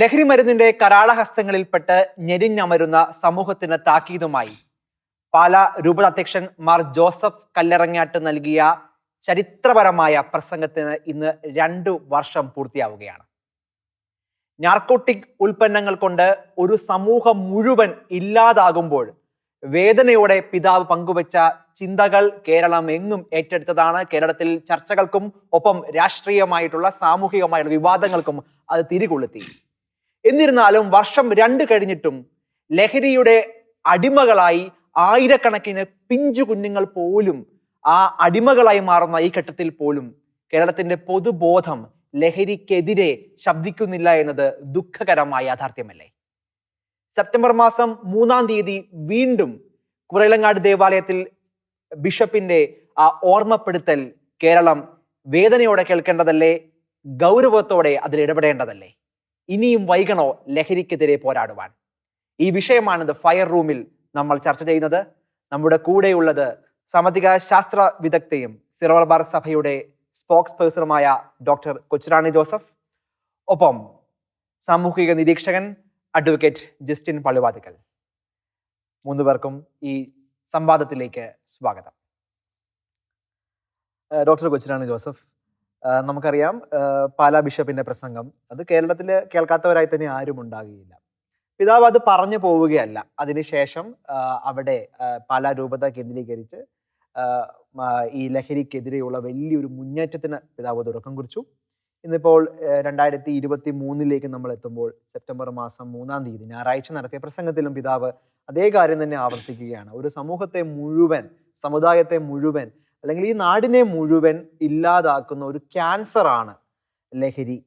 ലഹരി മരുന്നിന്റെ കരാളഹസ്തങ്ങളിൽപ്പെട്ട് ഞെരിഞ്ഞമരുന്ന സമൂഹത്തിന് താക്കീതുമായി. പാല രൂപത അധ്യക്ഷൻ മാർ ജോസഫ് കല്ലറങ്ങാട്ട് നൽകിയ ചരിത്രപരമായ പ്രസംഗത്തിന് ഇന്ന് രണ്ടു വർഷം പൂർത്തിയാവുകയാണ്. നാർക്കോട്ടിക് ഉൽപ്പന്നങ്ങൾ കൊണ്ട് ഒരു സമൂഹം മുഴുവൻ ഇല്ലാതാകുമ്പോൾ വേദനയോടെ പിതാവ് പങ്കുവച്ച ചിന്തകൾ കേരളം എങ്ങും ഏറ്റെടുത്തതാണ്. കേരളത്തിൽ ചർച്ചകൾക്കും ഒപ്പം രാഷ്ട്രീയമായിട്ടുള്ള സാമൂഹികമായിട്ടുള്ള വിവാദങ്ങൾക്കും അത് തിരികൊളുത്തി. എന്നിരുന്നാലും വർഷം രണ്ട് കഴിഞ്ഞിട്ടും ലഹരിയുടെ അടിമകളായി ആയിരക്കണക്കിന് പിഞ്ചു കുഞ്ഞുങ്ങൾ പോലും ആ അടിമകളായി മാറുന്ന ഈ ഘട്ടത്തിൽ പോലും കേരളത്തിന്റെ പൊതുബോധം ലഹരിക്കെതിരെ ശബ്ദിക്കുന്നില്ല എന്നത് ദുഃഖകരമായ യാഥാർത്ഥ്യമല്ലേ? സെപ്റ്റംബർ മാസം മൂന്നാം തീയതി വീണ്ടും കുറയിലങ്ങാട് ദേവാലയത്തിൽ ബിഷപ്പിന്റെ ആ ഓർമ്മപ്പെടുത്തൽ കേരളം വേദനയോടെ കേൾക്കേണ്ടതല്ലേ ഗൗരവത്തോടെ അതിൽ ഇടപെടേണ്ടതല്ലേ? ഇനിയും വൈകണോ ലഹരിക്കെതിരെ പോരാടുവാൻ? ഈ വിഷയമാണ് ദ ഫയർ റൂമിൽ നമ്മൾ ചർച്ച ചെയ്യുന്നത്. നമ്മുടെ കൂടെയുള്ളത് സമതിക ശാസ്ത്ര വിദഗ്ധയും സിറോൾബാർ സഭയുടെ സ്പോക്സ് പേഴ്സണുമായ ഡോക്ടർ കൊച്ചുറാണി ജോസഫ്. ഒപ്പം സാമൂഹിക നിരീക്ഷകൻ അഡ്വക്കേറ്റ് ജസ്റ്റിൻ പള്ളുവാതിക്കൽ. മൂന്ന് പേർക്കും ഈ സംവാദത്തിലേക്ക് സ്വാഗതം. ഡോക്ടർ കൊച്ചുറാണി ജോസഫ് നമുക്കറിയാം പാലാ ബിഷപ്പിന്റെ പ്രസംഗം. അത് കേരളത്തിൽ കേൾക്കാത്തവരായി തന്നെ ആരും ഉണ്ടാകുകയില്ല. പിതാവ് അത് പറഞ്ഞു പോവുകയല്ല. അതിനുശേഷം അവിടെ പാല രൂപത കേന്ദ്രീകരിച്ച് ഈ ലഹരിക്കെതിരെയുള്ള വലിയൊരു മുന്നേറ്റത്തിന് പിതാവ് തുടക്കം കുറിച്ചു. ഇന്നിപ്പോൾ രണ്ടായിരത്തി ഇരുപത്തി മൂന്നിലേക്ക് നമ്മൾ എത്തുമ്പോൾ സെപ്റ്റംബർ മാസം മൂന്നാം തീയതി ഞായറാഴ്ച നടത്തിയ പ്രസംഗത്തിലും പിതാവ് അതേ കാര്യം തന്നെ ആവർത്തിക്കുകയാണ്. ഒരു സമൂഹത്തെ മുഴുവൻ സമുദായത്തെ മുഴുവൻ അല്ലെങ്കിൽ ഈ നാടിനെ മുഴുവൻ ഇല്ലാതാക്കുന്ന ഒരു ക്യാൻസർ ആണ് ലഹരി.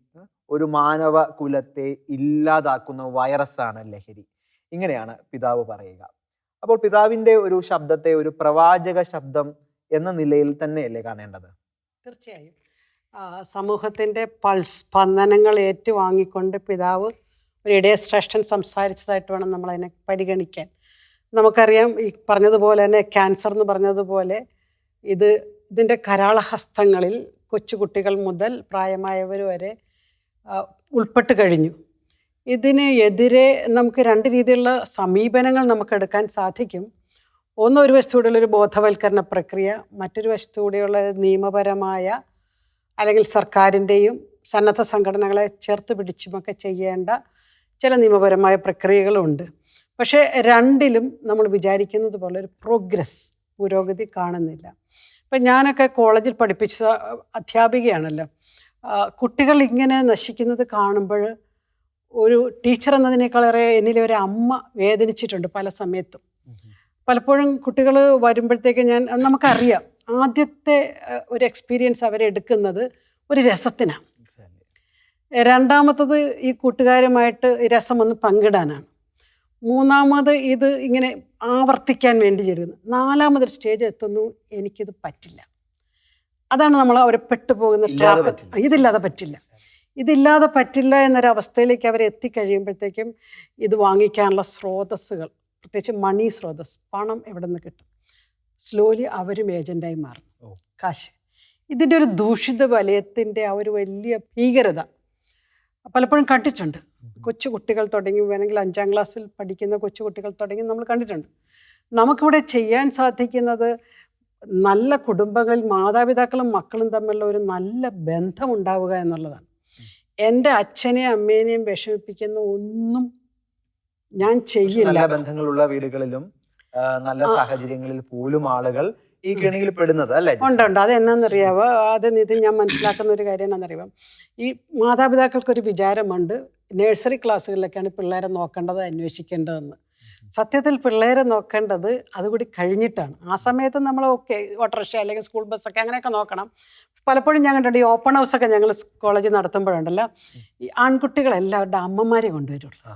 ഒരു മാനവ കുലത്തെ ഇല്ലാതാക്കുന്ന വൈറസാണ് ലഹരി. ഇങ്ങനെയാണ് പിതാവ് പറയുക. അപ്പോൾ പിതാവിന്റെ ഒരു ശബ്ദത്തെ ഒരു പ്രവാചക ശബ്ദം എന്ന നിലയിൽ തന്നെയല്ലേ കാണേണ്ടത്? തീർച്ചയായും. സമൂഹത്തിന്റെ പൾസ് സ്പന്ദനങ്ങൾ ഏറ്റുവാങ്ങിക്കൊണ്ട് പിതാവ് ഒരു ഇടയശ്രേഷ്ഠൻ സംസാരിച്ചതായിട്ട് വേണം നമ്മളതിനെ പരിഗണിക്കാൻ. നമുക്കറിയാം ഈ പറഞ്ഞതുപോലെ തന്നെ ക്യാൻസർ എന്ന് പറഞ്ഞതുപോലെ ഇത് ഇതിന്റെ കരാളഹസ്തങ്ങളിൽ കൊച്ചുകുട്ടികൾ മുതൽ പ്രായമായവർ വരെ ഉൾപ്പെട്ട് കഴിഞ്ഞു. ഇതിന് എതിരെ നമുക്ക് രണ്ട് രീതിയിലുള്ള സമീപനങ്ങൾ നമുക്ക് എടുക്കാൻ സാധിക്കും. ഒന്ന് ഒരു ഒരു ബോധവൽക്കരണ പ്രക്രിയ മറ്റൊരു വശത്തൂടെയുള്ള നിയമപരമായ അല്ലെങ്കിൽ സർക്കാരിന്റെയും സന്നദ്ധ സംഘടനകളെ ചേർത്ത് പിടിച്ചുമൊക്കെ ചെയ്യേണ്ട ചില നിയമപരമായ പ്രക്രിയകളുണ്ട്. പക്ഷേ രണ്ടിലും നമ്മൾ വിചാരിക്കുന്നത് പോലെ ഒരു പ്രോഗ്രസ് പുരോഗതി കാണുന്നില്ല. ഇപ്പം ഞാനൊക്കെ കോളേജിൽ പഠിപ്പിച്ച അധ്യാപികയാണല്ലോ. കുട്ടികൾ ഇങ്ങനെ നശിക്കുന്നത് കാണുമ്പോൾ ഒരു ടീച്ചർ എന്നതിനേക്കാളേറെ എന്നിലെ ഒരു അമ്മ വേദനിച്ചിട്ടുണ്ട് പല സമയത്തും. പലപ്പോഴും കുട്ടികൾ വരുമ്പോഴത്തേക്ക് ഞാൻ നമുക്കറിയാം ആദ്യത്തെ ഒരു എക്സ്പീരിയൻസ് അവരെടുക്കുന്നത് ഒരു രസത്തിനാണ്. രണ്ടാമത്തത് ഈ കൂട്ടുകാരുമായിട്ട് രസം ഒന്ന് പങ്കിടാനാണ്. മൂന്നാമത് ഇത് ഇങ്ങനെ ആവർത്തിക്കാൻ വേണ്ടി ചെയ്യുന്നു നാലാമതൊരു സ്റ്റേജ് എത്തുന്നു. എനിക്കിത് പറ്റില്ല. അതാണ് നമ്മൾ അവരെ പെട്ടുപോകുന്ന ട്രാപ്പ്. ഇതില്ലാതെ പറ്റില്ല. ഇതില്ലാതെ പറ്റില്ല എന്നൊരവസ്ഥയിലേക്ക് അവർ എത്തിക്കഴിയുമ്പോഴത്തേക്കും ഇത് വാങ്ങിക്കാനുള്ള സ്രോതസ്സുകൾ പ്രത്യേകിച്ച് മണി സ്രോതസ് പണം എവിടെ നിന്ന് കിട്ടും. സ്ലോലി അവരും ഏജന്റായി മാറും കാശ്. ഇതിന്റെ ഒരു ദൂഷിത വലയത്തിന്റെ ആ ഒരു വലിയ ഭീകരത പലപ്പോഴും കണ്ടിട്ടുണ്ട്. കൊച്ചു കുട്ടികൾ തുടങ്ങി വേണമെങ്കിൽ അഞ്ചാം ക്ലാസ്സിൽ പഠിക്കുന്ന കൊച്ചു കുട്ടികൾ തുടങ്ങി നമ്മൾ കണ്ടിട്ടുണ്ട്. നമുക്കിവിടെ ചെയ്യാൻ സാധിക്കുന്നത് നല്ല കുടുംബങ്ങളിൽ മാതാപിതാക്കളും മക്കളും തമ്മിലുള്ള ഒരു നല്ല ബന്ധം ഉണ്ടാവുക എന്നുള്ളതാണ്. എന്റെ അച്ഛനെയും അമ്മേനെയും വിഷമിപ്പിക്കുന്ന ഒന്നും ഞാൻ ചെയ്യില്ല. ബന്ധങ്ങളുള്ള വീടുകളിലും നല്ല സാഹചര്യങ്ങളിൽ പോലും ആളുകൾ ഈ കെണിയിൽ പെടുന്നത് അല്ലേ? ഉണ്ട് ഉണ്ട്. അത് എന്നാന്നറിയാവോ? അത് ഇത് ഞാൻ മനസ്സിലാക്കുന്ന ഒരു കാര്യം എന്നാണെന്നറിയാം ഈ മാതാപിതാക്കൾക്കൊരു വിചാരമുണ്ട്. നഴ്സറി ക്ലാസ്സുകളിലൊക്കെയാണ് പിള്ളേരെ നോക്കേണ്ടത് അന്വേഷിക്കേണ്ടതെന്ന്. സത്യത്തിൽ പിള്ളേരെ നോക്കേണ്ടത് അതുകൂടി കഴിഞ്ഞിട്ടാണ്. ആ സമയത്ത് നമ്മൾ ഓക്കെ ഓട്ടോറിക്ഷ അല്ലെങ്കിൽ സ്കൂൾ ബസ്സൊക്കെ അങ്ങനെയൊക്കെ നോക്കണം. പലപ്പോഴും ഞാൻ കണ്ടിട്ടുണ്ട് ഈ ഓപ്പൺ ഹൗസൊക്കെ ഞങ്ങൾ കോളേജിൽ നടത്തുമ്പോഴുണ്ടല്ലോ ഈ ആൺകുട്ടികളെല്ലാവരുടെ അമ്മമാരെ കൊണ്ടുവരുള്ളൂ.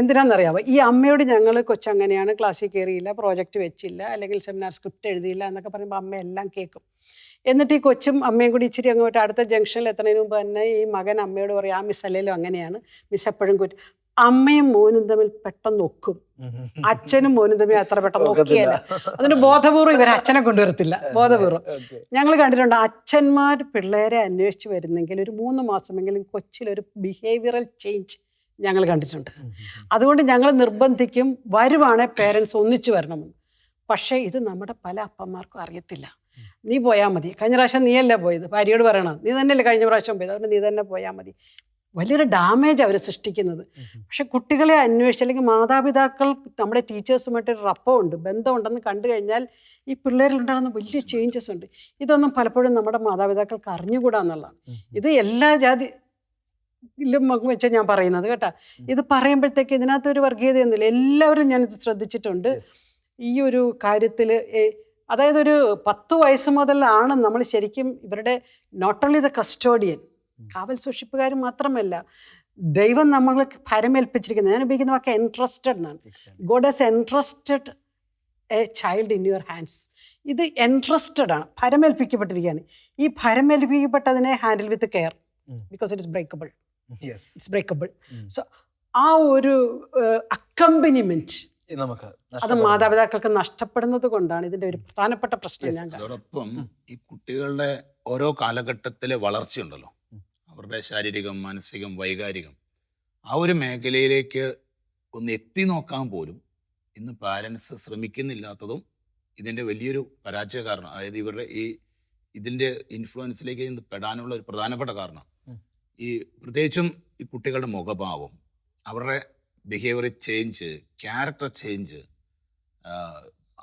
എന്തിനാണെന്നറിയാമോ ഈ അമ്മയോട് ഞങ്ങൾ കൊച്ചങ്ങനെയാണ് ക്ലാസ്സിൽ കയറിയില്ല പ്രോജക്റ്റ് വെച്ചില്ല അല്ലെങ്കിൽ സെമിനാർ സ്ക്രിപ്റ്റ് എഴുതിയില്ല എന്നൊക്കെ പറയുമ്പോൾ അമ്മ എല്ലാം കേൾക്കും. എന്നിട്ട് ഈ കൊച്ചും അമ്മയും കൂടി ഇച്ചിരി അങ്ങോട്ട് അടുത്ത ജംഗ്ഷനിൽ എത്തുന്നതിന് മുമ്പ് തന്നെ ഈ മകൻ അമ്മയോട് പറയും ആ മിസ് അല്ലെങ്കിലും അങ്ങനെയാണ്. മിസ് എപ്പോഴും കുറ്റ അമ്മയും മോനും തമ്മിൽ പെട്ടെന്ന് ഒക്കും. അച്ഛനും മോനും തമ്മിൽ അത്ര പെട്ടെന്ന് ഒക്കുകയല്ല അതിന് ബോധപൂർവം ഇവർ അച്ഛനെ കൊണ്ടുവരത്തില്ല ബോധപൂർവം ഞങ്ങൾ കണ്ടിട്ടുണ്ട് അച്ഛന്മാർ പിള്ളേരെ അന്വേഷിച്ച് വരുന്നെങ്കിൽ ഒരു മൂന്ന് മാസമെങ്കിലും കൊച്ചിലൊരു ബിഹേവിയറൽ ചേഞ്ച് ഞങ്ങൾ കണ്ടിട്ടുണ്ട്. അതുകൊണ്ട് ഞങ്ങൾ നിർബന്ധിക്കും വരുവാണെ പേരൻസ് ഒന്നിച്ചു വരണമെന്ന് പക്ഷേ ഇത് നമ്മുടെ പല അപ്പന്മാർക്കും അറിയത്തില്ല. നീ പോയാൽ മതി. കഴിഞ്ഞ പ്രാവശ്യം നീയല്ലേ പോയത്? ഭാര്യയോട് പറയണം. നീ തന്നെയല്ലേ കഴിഞ്ഞ പ്രാവശ്യം പോയത്? അതുകൊണ്ട് നീ തന്നെ പോയാൽ മതി. വലിയൊരു ഡാമേജ് അവർ സൃഷ്ടിക്കുന്നത്. പക്ഷെ കുട്ടികളെ അന്വേഷിച്ച് അല്ലെങ്കിൽ മാതാപിതാക്കൾ നമ്മുടെ ടീച്ചേഴ്സുമായിട്ട് ഒരു റപ്പമുണ്ട് ബന്ധമുണ്ടെന്ന് കണ്ടു കഴിഞ്ഞാൽ ഈ പിള്ളേരിലുണ്ടാകുന്ന വലിയ ചേഞ്ചസ് ഉണ്ട്. ഇതൊന്നും പലപ്പോഴും നമ്മുടെ മാതാപിതാക്കൾക്ക് അറിഞ്ഞുകൂടാ എന്നുള്ളതാണ്. ഇത് എല്ലാ ജാതി വെച്ച ഞാൻ പറയുന്നത് കേട്ടാ. ഇത് പറയുമ്പോഴത്തേക്ക് ഇതിനകത്ത് ഒരു വർഗീയതയൊന്നുമില്ല. എല്ലാവരും ഞാനിത് ശ്രദ്ധിച്ചിട്ടുണ്ട്. ഈ ഒരു കാര്യത്തിൽ അതായത് ഒരു പത്ത് വയസ്സ് മുതലാണ് നമ്മൾ ശരിക്കും ഇവരുടെ നോട്ട് ഓൺലി ദ കസ്റ്റോഡിയൻ കാവൽ സൂക്ഷിപ്പുകാർ മാത്രമല്ല ദൈവം നമ്മൾക്ക് ഭരമേൽപ്പിച്ചിരിക്കുന്നത്. ഞാൻ ഉപയോഗിക്കുന്ന വാക്ക് എൻട്രസ്റ്റഡ് എന്നാണ്. God has entrusted a child in your hands ഇത് എൻട്രസ്റ്റഡ് ആണ് ഭരമേൽപ്പിക്കപ്പെട്ടിരിക്കുകയാണ്. ഈ ഭരമേൽപ്പിക്കപ്പെട്ടതിനെ handle with care because it is breakable it's breakable so ആ ഒരു അക്കമ്പനിമെന്റ് നമുക്ക് അത് മാതാപിതാക്കൾക്ക് നഷ്ടപ്പെടുന്നത് കൊണ്ടാണ് ഇതിന്റെ ഒരു പ്രധാനപ്പെട്ട പ്രശ്നം. ഞാൻ അതോടൊപ്പം ഈ കുട്ടികളുടെ ഓരോ കാലഘട്ടത്തിലെ വളർച്ചയുണ്ടല്ലോ. അവരുടെ ശാരീരികം മാനസികം വൈകാരികം. ആ ഒരു മേഖലയിലേക്ക് ഒന്ന് എത്തി നോക്കാൻ പോലും ഇന്ന് പാരൻസ് ശ്രമിക്കുന്നില്ലാത്തതും ഇതിന്റെ വലിയൊരു പരാജയ കാരണം അതായത് ഇവരുടെ ഈ ഇതിന്റെ ഇൻഫ്ലുവൻസിലേക്ക് ഇത് പെടാനുള്ള ഒരു പ്രധാനപ്പെട്ട കാരണം. ഈ പ്രത്യേകിച്ചും ഈ കുട്ടികളുടെ മുഖഭാവം അവരുടെ ബിഹേവിയർ ചേഞ്ച് ക്യാരക്ടർ ചേഞ്ച്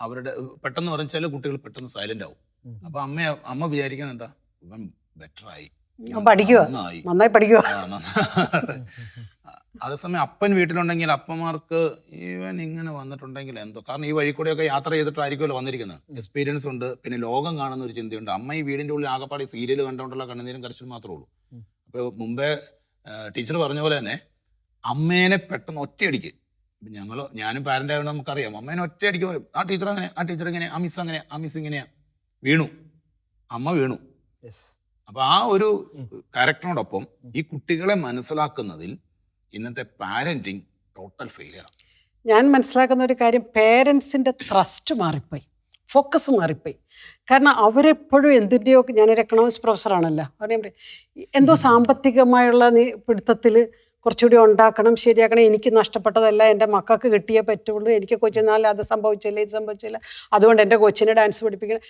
അവരുടെ പെട്ടെന്ന് പറഞ്ഞാൽ ചില കുട്ടികൾ പെട്ടെന്ന് സൈലന്റ് ആവും. അപ്പൊ അമ്മ അമ്മ വിചാരിക്കുന്നത് എന്താ? ഇവൻ ബെറ്റർ ആയി. നന്നായി. പഠിക്കുക അതേസമയം അപ്പൻ വീട്ടിലുണ്ടെങ്കിൽ അപ്പന്മാർക്ക് ഇവൻ ഇങ്ങനെ വന്നിട്ടുണ്ടെങ്കിൽ എന്തോ. കാരണം ഈ വഴി കൂടെയൊക്കെ യാത്ര ചെയ്തിട്ടായിരിക്കുമല്ലോ വന്നിരിക്കുന്നത്. എക്സ്പീരിയൻസ് ഉണ്ട്. പിന്നെ ലോകം കാണുന്ന ഒരു ചിന്തയുണ്ട്. അമ്മ ഈ വീടിന്റെ ഉള്ളിൽ ആകെപ്പാടി സീരിയൽ കണ്ടുകൊണ്ടുള്ള കണ്ണുനീരും കരച്ചിൽ മാത്രമേ ഉള്ളൂ. അപ്പോൾ മുമ്പേ ടീച്ചർ പറഞ്ഞ പോലെ തന്നെ അമ്മേനെ പെട്ടെന്ന് ഒറ്റയടിക്ക്. ഇപ്പം ഞങ്ങൾ ഞാനും പാരന്റ് ആയതുകൊണ്ട് നമുക്കറിയാം. അമ്മേനെ ഒറ്റയടിക്ക് പറയും ആ ടീച്ചർ അങ്ങനെ ആ ടീച്ചർ ഇങ്ങനെ ആ മിസ് അങ്ങനെ ആ മിസ് ഇങ്ങനെയാ? വീണു. അമ്മ വീണു. Yes. അപ്പൊ ആ ഒരു ഉം. ക്യാരക്ടറിനോടൊപ്പം ഈ കുട്ടികളെ മനസ്സിലാക്കുന്നതിൽ ഇന്നത്തെ പാരന്റിങ് ടോട്ടൽ ഫെയിലിയർ ഞാൻ മനസ്സിലാക്കുന്ന ഒരു കാര്യം പേരൻസിന്റെ ത്രസ്റ്റ് മാറിപ്പോയി. ഫോക്കസ് മാറിപ്പോയി. കാരണം അവരെപ്പോഴും എന്തിന്റെയോ ഞാനൊരു എക്കണോമിക്സ് പ്രൊഫസറാണല്ലോ അവരെ എന്തോ സാമ്പത്തികമായുള്ള നീ- പിടുത്തത്തിൽ കുറച്ചുകൂടി ഉണ്ടാക്കണം ശരിയാക്കണം. എനിക്ക് നഷ്ടപ്പെട്ടതല്ല എന്റെ മക്കൾക്ക് കിട്ടിയേ പറ്റുള്ളൂ. എനിക്ക് കൊച്ചിനാൽ അത് സംഭവിച്ചില്ല ഇത് സംഭവിച്ചില്ല. അതുകൊണ്ട് എന്റെ കൊച്ചിനെ ഡാൻസ് പഠിപ്പിക്കണം.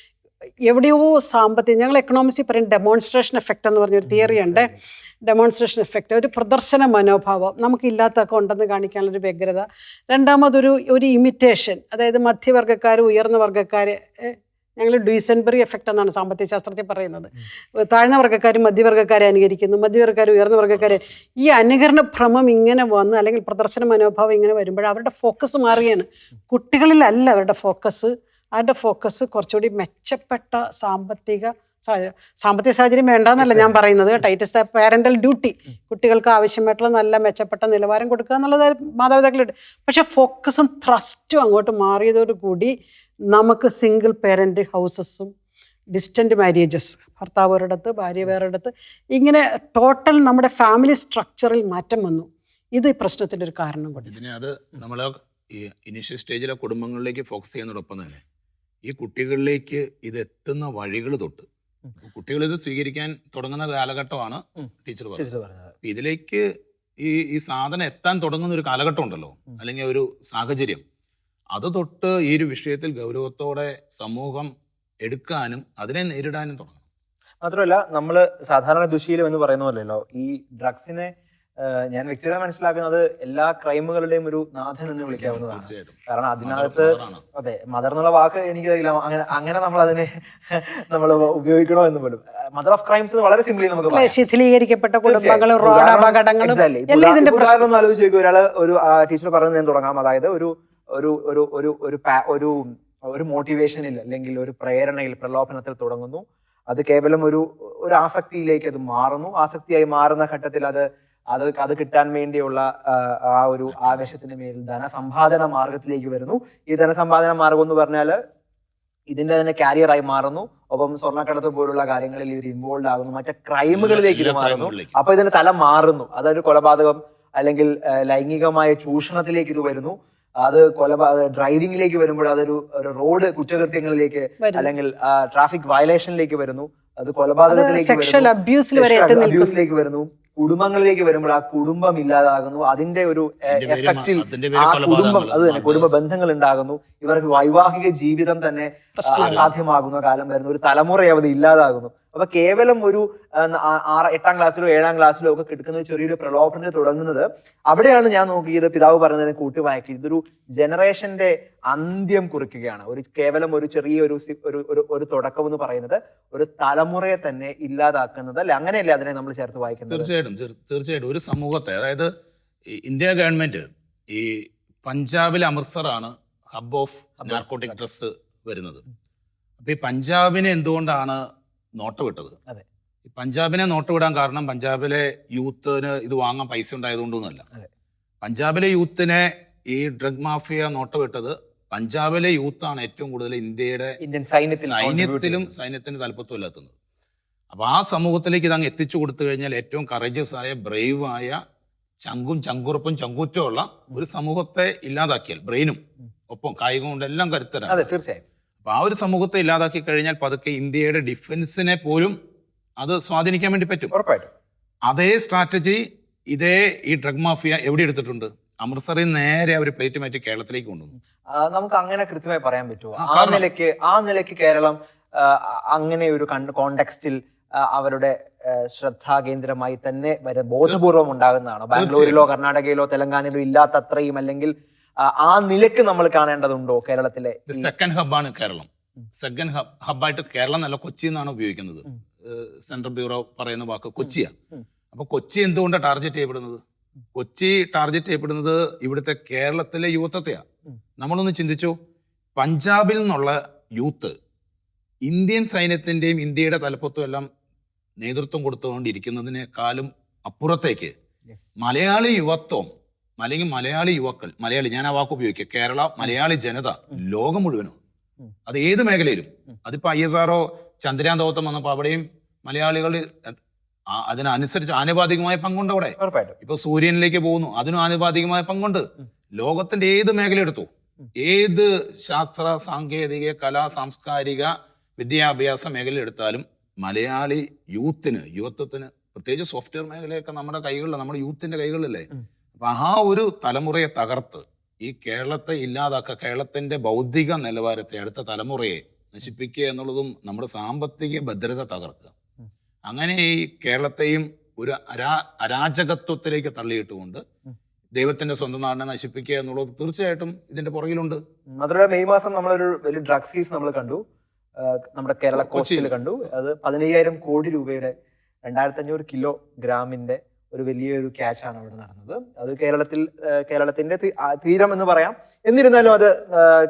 എവിടെയോ സാമ്പത്തികം ഞങ്ങൾ എക്കണോമിക്സിൽ പറയും ഡെമോൺസ്ട്രേഷൻ എഫക്റ്റ് എന്ന് പറഞ്ഞൊരു തിയറി ഉണ്ട്. ഡെമോൺസ്ട്രേഷൻ എഫക്റ്റ് ഒരു പ്രദർശന മനോഭാവം. നമുക്കില്ലാത്തൊക്കെ ഉണ്ടെന്ന് കാണിക്കാനുള്ളൊരു വ്യഗ്രത. രണ്ടാമതൊരു ഒരു ഇമിറ്റേഷൻ അതായത് മധ്യവർഗക്കാർ ഉയർന്ന വർഗക്കാർ ഞങ്ങൾ ഡ്യൂസൻബറി എഫക്റ്റ് എന്നാണ് സാമ്പത്തിക ശാസ്ത്രത്തിൽ പറയുന്നത്. താഴ്ന്ന വർഗക്കാർ മധ്യവർഗക്കാരെ അനുകരിക്കുന്നു. മധ്യവർഗക്കാർ ഉയർന്ന വർഗക്കാരെ. ഈ അനുകരണ ഭ്രമം ഇങ്ങനെ വന്ന് അല്ലെങ്കിൽ പ്രദർശന മനോഭാവം ഇങ്ങനെ വരുമ്പോൾ അവരുടെ ഫോക്കസ് മാറുകയാണ്. കുട്ടികളിലല്ല അവരുടെ ഫോക്കസ് അവരുടെ ഫോക്കസ് കുറച്ചുകൂടി മെച്ചപ്പെട്ട സാമ്പത്തിക സാമ്പത്തിക സാഹചര്യം വേണ്ടെന്നല്ല ഞാൻ പറയുന്നത്. ടൈറ്റസ് പാരന്റൽ ഡ്യൂട്ടി. കുട്ടികൾക്ക് ആവശ്യമായിട്ടുള്ള നല്ല മെച്ചപ്പെട്ട നിലവാരം കൊടുക്കുക എന്നുള്ളത് മാതാപിതാക്കളുണ്ട് പക്ഷെ ഫോക്കസും ത്രസ്റ്റും അങ്ങോട്ട് മാറിയതോടുകൂടി നമുക്ക് സിംഗിൾ പേരന്റ് ഹൗസസും ഡിസ്റ്റന്റ് മാരേജസ് ഭർത്താവ് ഒരിടത്ത് ഭാര്യ വേറൊരിടത്ത് ഇങ്ങനെ ടോട്ടൽ നമ്മുടെ ഫാമിലി സ്ട്രക്ചറിൽ മാറ്റം വന്നു. ഇത് ഈ പ്രശ്നത്തിന്റെ ഒരു കാരണം കൂടി. ഇതിനെ അത് നമ്മൾ ഈ ഇനീഷ്യൽ സ്റ്റേജിലെ കുടുംബങ്ങളിലേക്ക് ഫോക്കസ് ചെയ്യുന്നതോടൊപ്പം തന്നെ ഈ കുട്ടികളിലേക്ക് ഇത് എത്തുന്ന വഴികൾ തൊട്ട് കുട്ടികൾ ഇത് സ്വീകരിക്കാൻ തുടങ്ങുന്ന കാലഘട്ടമാണ് ടീച്ചർ പറഞ്ഞത്. ഇതിലേക്ക് ഈ ഈ സാധനം എത്താൻ തുടങ്ങുന്ന ഒരു കാലഘട്ടം ഉണ്ടല്ലോ അല്ലെങ്കിൽ ഒരു സാഹചര്യം. അത് തൊട്ട് ഈ ഒരു വിഷയത്തിൽ ഗൗരവത്തോടെ സമൂഹം എടുക്കാനും അതിനെ നേരിടാനും തുടങ്ങണം. മാത്രമല്ല നമ്മൾ സാധാരണ ദുശീലം എന്ന് പറയുന്ന പോലെയല്ലോ ഈ ഡ്രഗ്സിനെ ഞാൻ വ്യക്തിപരമായി മനസ്സിലാക്കുന്നത് എല്ലാ ക്രൈമുകളുടെയും ഒരു നാഥൻ എന്ന് വിളിക്കാവുന്നതാണ്. കാരണം അതിനകത്ത്. അതെ മദർ എന്നുള്ള വാക്ക് എനിക്കറിയില്ല. അങ്ങനെ അങ്ങനെ നമ്മൾ അതിനെ നമ്മൾ ഉപയോഗിക്കണോ എന്ന് പോലും. മദർ ഓഫ് ക്രൈംസ് എന്ന് വളരെ സിംപ്ലി നമുക്ക് പറയാം. ശിഥിലീകരിക്കപ്പെട്ട കുടുംബങ്ങളും. റോഡ് ആലോചിച്ച് ഒരാൾ ഒരാൾ ഒരു ടീച്ചർ പറയുന്നത് ഞാൻ തുടങ്ങാം. അതായത് ഒരു ഒരു ഒരു ഒരു ഒരു ഒരു ഒരു മോട്ടിവേഷനിൽ അല്ലെങ്കിൽ ഒരു പ്രേരണയിൽ പ്രലോഭനത്തിൽ തുടങ്ങുന്നു. അത് കേവലം ഒരു ഒരു ആസക്തിയിലേക്ക് അത് മാറുന്നു. ആസക്തിയായി മാറുന്ന ഘട്ടത്തിൽ അത് അത് അത് കിട്ടാൻ വേണ്ടിയുള്ള ആ, ഒരു ആവേശത്തിന് മേൽ ധനസമ്പാദന മാർഗത്തിലേക്ക് വരുന്നു. ഈ ധനസമ്പാദന മാർഗം എന്ന് പറഞ്ഞാൽ ഇതിന്റെ തന്നെ കാരിയറായി മാറുന്നു. ഒപ്പം സ്വർണക്കടത്ത് പോലുള്ള കാര്യങ്ങളിൽ ഇവർ ഇൻവോൾവ് ആകുന്നു. മറ്റേ ക്രൈമുകളിലേക്ക് ഇത് മാറുന്നു. അപ്പൊ ഇതിന്റെ തല മാറുന്നു. അതായത് കൊലപാതകം അല്ലെങ്കിൽ ലൈംഗികമായ ചൂഷണത്തിലേക്ക് ഇത് വരുന്നു. അത് കൊലപാ ഡ്രൈവിംഗിലേക്ക് വരുമ്പോൾ അതൊരു ഒരു റോഡ് കുറ്റകൃത്യങ്ങളിലേക്ക് അല്ലെങ്കിൽ ട്രാഫിക് വയലേഷനിലേക്ക് വരുന്നു. അത് കൊലപാതകത്തിലേക്ക് സെക്ഷൽ അബ്യൂസിലേക്ക് വരുന്നു. കുടുംബങ്ങളിലേക്ക് വരുമ്പോൾ ആ കുടുംബം ഇല്ലാതാകുന്നു. അതിന്റെ ഒരു എഫക്റ്റിൽ ആ കുടുംബം അത് തന്നെ കുടുംബ ബന്ധങ്ങൾ ഉണ്ടാകുന്നു ഇവർക്ക് വൈവാഹിക ജീവിതം തന്നെ അസാധ്യമാകുന്ന കാലം വരുന്നു. ഒരു തലമുറ അവധി ഇല്ലാതാകുന്നു. അപ്പൊ കേവലം ഒരു ആറ് എട്ടാം ക്ലാസ്സിലോ ഏഴാം ക്ലാസ്സിലോ ഒക്കെ കിടക്കുന്ന ചെറിയൊരു പ്രലോഭനത്തിൽ തുടങ്ങുന്നത് അവിടെയാണ് ഞാൻ നോക്കിയത് പിതാവ് പറഞ്ഞതിനെ കൂട്ടുവാക്കി. ഇതൊരു ജനറേഷന്റെ അന്ത്യം കുറിക്കുകയാണ്. ഒരു കേവലം ഒരു ചെറിയ ഒരു ഒരു ഒരു തുടക്കം എന്ന് പറയുന്നത് ഒരു തലമുറയെ തന്നെ ഇല്ലാതാക്കുന്നത്. അല്ലെ? അങ്ങനെയല്ലേ അതിനെ നമ്മൾ ചേർത്ത് വായിക്കുന്നത് തീർച്ചയായിട്ടും തീർ- തീർച്ചയായിട്ടും. ഒരു സമൂഹത്തെ അതായത് ഇന്ത്യ ഗവൺമെന്റ് ഈ പഞ്ചാബിലെ അമൃത്സറാണ് ഹബ് ഓഫ് നാർക്കോട്ടിക് ഡ്രസ് വരുന്നത്. അപ്പൊ ഈ പഞ്ചാബിനെ എന്തുകൊണ്ടാണ് നോട്ട് വിട്ടത് അതെ. പഞ്ചാബിനെ നോട്ട് വിടാൻ കാരണം പഞ്ചാബിലെ യൂത്തിന് ഇത് വാങ്ങാൻ പൈസ ഉണ്ടായതുകൊണ്ടൊന്നുമല്ല. പഞ്ചാബിലെ യൂത്തിനെ ഈ ഡ്രഗ് മാഫിയ നോട്ട് വിട്ടത് പഞ്ചാബിലെ യൂത്താണ് ഏറ്റവും കൂടുതൽ ഇന്ത്യയുടെ ഇന്ത്യൻ സൈന്യത്തിന്റെ സൈന്യത്തിലും സൈന്യത്തിന് താല്പര്യമില്ലാത്തുന്നത് അപ്പൊ ആ സമൂഹത്തിലേക്ക് ഇതങ്ങ് എത്തിച്ചു കൊടുത്തു കഴിഞ്ഞാൽ ഏറ്റവും കറേജസ് ആയ ബ്രേവ് ആയ ചങ്കും ചങ്കുറപ്പും ചങ്കൂറ്റമുള്ള ഒരു സമൂഹത്തെ ഇല്ലാതാക്കിയാൽ ബ്രെയിനും ഒപ്പം കായികം കൊണ്ട് എല്ലാം കരുത്തരാണ്. അതെ തീർച്ചയായും. അപ്പൊ ആ ഒരു സമൂഹത്തെ ഇല്ലാതാക്കി കഴിഞ്ഞാൽ പതുക്കെ ഇന്ത്യയുടെ ഡിഫൻസിനെ പോലും അത് സ്വാധീനിക്കാൻ വേണ്ടി പറ്റും. ഉറപ്പായിട്ടും. അതേ സ്ട്രാറ്റജി ഇതേ ഈ ഡ്രഗ് മാഫിയ എവിടെ എടുത്തിട്ടുണ്ട്? അമൃത്സറിൽ നേരെ അവർ പ്ലേറ്റ് മാറ്റി കേരളത്തിലേക്ക് കൊണ്ടുവന്നു. നമുക്ക് അങ്ങനെ കൃത്യമായി പറയാൻ പറ്റുമോ? ആ, നിലയ്ക്ക് ആ നിലയ്ക്ക് കേരളം അങ്ങനെ ഒരു കോണ്ടെക്സ്റ്റിൽ അവരുടെ ശ്രദ്ധാ ശ്രദ്ധാകേന്ദ്രമായി തന്നെ ബോധപൂർവം ഉണ്ടാകുന്നതാണ്. ബാംഗ്ലൂരിലോ കർണാടകയിലോ തെലങ്കാനയിലോ ഇല്ലാത്തത്രയും അല്ലെങ്കിൽ ആ, നിലയ്ക്ക് നമ്മൾ കാണേണ്ടതുണ്ടോ കേരളത്തിലെ സെക്കൻഡ് ഹബ്ബാണ് കേരളം. സെക്കൻഡ് ഹബ് ഹബ്ബായിട്ട് കേരളം നല്ല കൊച്ചി എന്നാണ് ഉപയോഗിക്കുന്നത്. സെൻട്രൽ ബ്യൂറോ പറയുന്ന വാക്ക് കൊച്ചിയാണ്. അപ്പൊ കൊച്ചി എന്തുകൊണ്ടാണ് ടാർഗറ്റ് ചെയ്യപ്പെടുന്നത്? കൊച്ചി ടാർഗറ്റ് ചെയ്യപ്പെടുന്നത് ഇവിടുത്തെ കേരളത്തിലെ യൂത്തത്തെയാ. ഉം. നമ്മളൊന്ന് ചിന്തിച്ചു. പഞ്ചാബിൽ നിന്നുള്ള യൂത്ത് ഇന്ത്യൻ സൈന്യത്തിന്റെയും ഇന്ത്യയുടെ തലപ്പത്തും എല്ലാം നേതൃത്വം കൊടുത്തുകൊണ്ടിരിക്കുന്നതിനേക്കാളും അപ്പുറത്തേക്ക്. മലയാളി യുവത്വം അല്ലെങ്കിൽ മലയാളി യുവാക്കൾ മലയാളി ഞാൻ ആ വാക്ക് ഉപയോഗിക്കുക കേരള മലയാളി ജനത ലോകം മുഴുവനും. അത് ഏത് മേഖലയിലും. അതിപ്പോ ഐ എസ് ആർഒ ചന്ദ്രയാൻ ദൗത്യം വന്നപ്പോൾ അവിടെയും മലയാളികൾ അതിനനുസരിച്ച് ആനുപാതികമായ പങ്കുണ്ട് അവിടെ. ഇപ്പൊ സൂര്യനിലേക്ക് പോകുന്നു അതിനും ആനുപാതികമായ പങ്കുണ്ട്. ലോകത്തിന്റെ ഏത് മേഖല എടുത്തു. ഏത് ശാസ്ത്ര സാങ്കേതിക കലാ സാംസ്കാരിക വിദ്യാഭ്യാസ മേഖല എടുത്താലും മലയാളി യൂത്തിന് യുവത്വത്തിന് പ്രത്യേകിച്ച് സോഫ്റ്റ്വെയർ മേഖലയൊക്കെ നമ്മുടെ കൈകളിൽ നമ്മുടെ യൂത്തിന്റെ കൈകളിലല്ലേ. അപ്പൊ ആ ഒരു തലമുറയെ തകർത്ത് ഈ കേരളത്തെ ഇല്ലാതാക്കുക കേരളത്തിന്റെ ബൗദ്ധിക നിലവാരത്തെ അടുത്ത തലമുറയെ നശിപ്പിക്കുക എന്നുള്ളതും നമ്മുടെ സാമ്പത്തിക ഭദ്രത തകർക്കുക. അങ്ങനെ ഈ കേരളത്തെയും ഒരു അരാ അരാജകത്വത്തിലേക്ക് തള്ളിയിട്ടുകൊണ്ട്. ദൈവത്തിന്റെ സ്വന്തം നാടിനെ നശിപ്പിക്കുക എന്നുള്ളത് തീർച്ചയായിട്ടും ഇതിന്റെ പുറകിലുണ്ട്. മാത്രമല്ല മെയ് മാസം നമ്മളൊരു വലിയ ഡ്രഗ്സ് കേസ് നമ്മൾ കണ്ടു. നമ്മുടെ കേരള കൊച്ചിയിൽ. കോസ്റ്റിൽ കണ്ടു. അത് പതിനയ്യായിരം കോടി രൂപയുടെ രണ്ടായിരത്തി അഞ്ഞൂറ് കിലോ ഗ്രാമിന്റെ ഒരു വലിയൊരു ക്യാച്ച് ആണ് അവിടെ നടന്നത്. അത് കേരളത്തിൽ കേരളത്തിന്റെ തീരം എന്ന് പറയാം. എന്നിരുന്നാലും അത്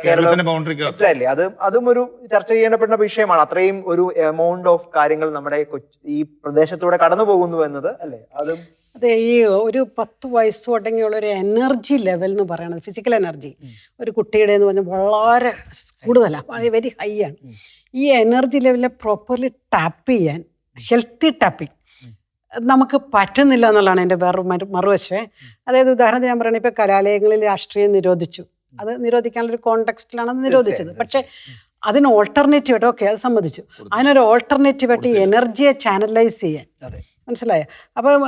കേരളത്തിന്റെ അത് അതും ഒരു ചർച്ച ചെയ്യപ്പെടുന്ന വിഷയമാണ്. അത്രയും ഒരു എമൗണ്ട് ഓഫ് കാര്യങ്ങൾ നമ്മുടെ ഈ പ്രദേശത്തൂടെ കടന്നു പോകുന്നു എന്നത് അല്ലെ? അതും അതെ ഈ ഒരു പത്ത് വയസ്സ് തുടങ്ങിയുള്ള ഒരു എനർജി ലെവൽ എന്ന് പറയുന്നത് ഫിസിക്കൽ എനർജി ഒരു കുട്ടിയുടെ എന്ന് പറഞ്ഞാൽ വളരെ കൂടുതലാണ് വെരി ഹൈ ആണ്. ഈ എനർജി ലെവലിനെ പ്രോപ്പർലി ടാപ്പ് ചെയ്യാൻ ഹെൽത്തി ടാപ്പിംഗ്. നമുക്ക് പറ്റുന്നില്ല എന്നുള്ളതാണ് എന്റെ വേറെ മറു മറുവശേ. അതായത് ഉദാഹരണത്തിന് ഞാൻ പറയുന്നത് ഇപ്പോൾ കലാലയങ്ങളിൽ രാഷ്ട്രീയം നിരോധിച്ചു. അത് നിരോധിക്കാനുള്ളൊരു കോണ്ടെക്സ്റ്റിലാണ് അത് നിരോധിച്ചത്. പക്ഷേ അതിന് ഓൾട്ടർനേറ്റീവ് ആയിട്ട് ഓക്കെ അത് സമ്മതിച്ചു അതിനൊരു ഓൾട്ടർനേറ്റീവ് ആയിട്ട് ഈ എനർജിയെ ചാനലൈസ് ചെയ്യാൻ. മനസ്സിലായോ? അപ്പം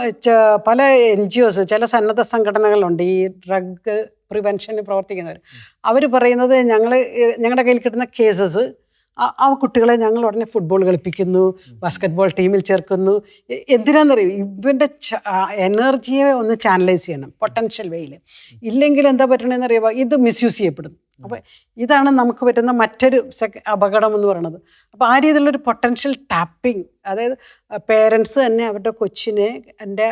പല എൻ ജി ഒസ് ചില സന്നദ്ധ സംഘടനകളുണ്ട്. ഈ ഡ്രഗ് പ്രിവെൻഷന് പ്രവർത്തിക്കുന്നവർ അവർ പറയുന്നത് ഞങ്ങൾ ഞങ്ങളുടെ കയ്യിൽ കിട്ടുന്ന കേസസ് ആ കുട്ടികളെ ഞങ്ങൾ ഉടനെ ഫുട്ബോൾ കളിപ്പിക്കുന്നു ബാസ്കറ്റ്ബോൾ ടീമിൽ ചേർക്കുന്നു. എന്തിനാണെന്നറിയും ഇവന്റെ എനർജിയെ ഒന്ന് ചാനലൈസ് ചെയ്യണം പൊട്ടൻഷ്യൽ വേയിൽ ഇല്ലെങ്കിൽ എന്താ പറ്റണമെന്ന് അറിയുമ്പോൾ ഇത് മിസ്യൂസ് ചെയ്യപ്പെടും അപ്പോൾ ഇതാണ് നമുക്ക് പറ്റുന്ന മറ്റൊരു അപകടം എന്ന് പറയുന്നത് അപ്പോൾ ആ രീതിയിലുള്ളൊരു പൊട്ടൻഷ്യൽ ടാപ്പിംഗ് അതായത് പേരൻസ് തന്നെ അവരുടെ കൊച്ചിനെ എന്റെ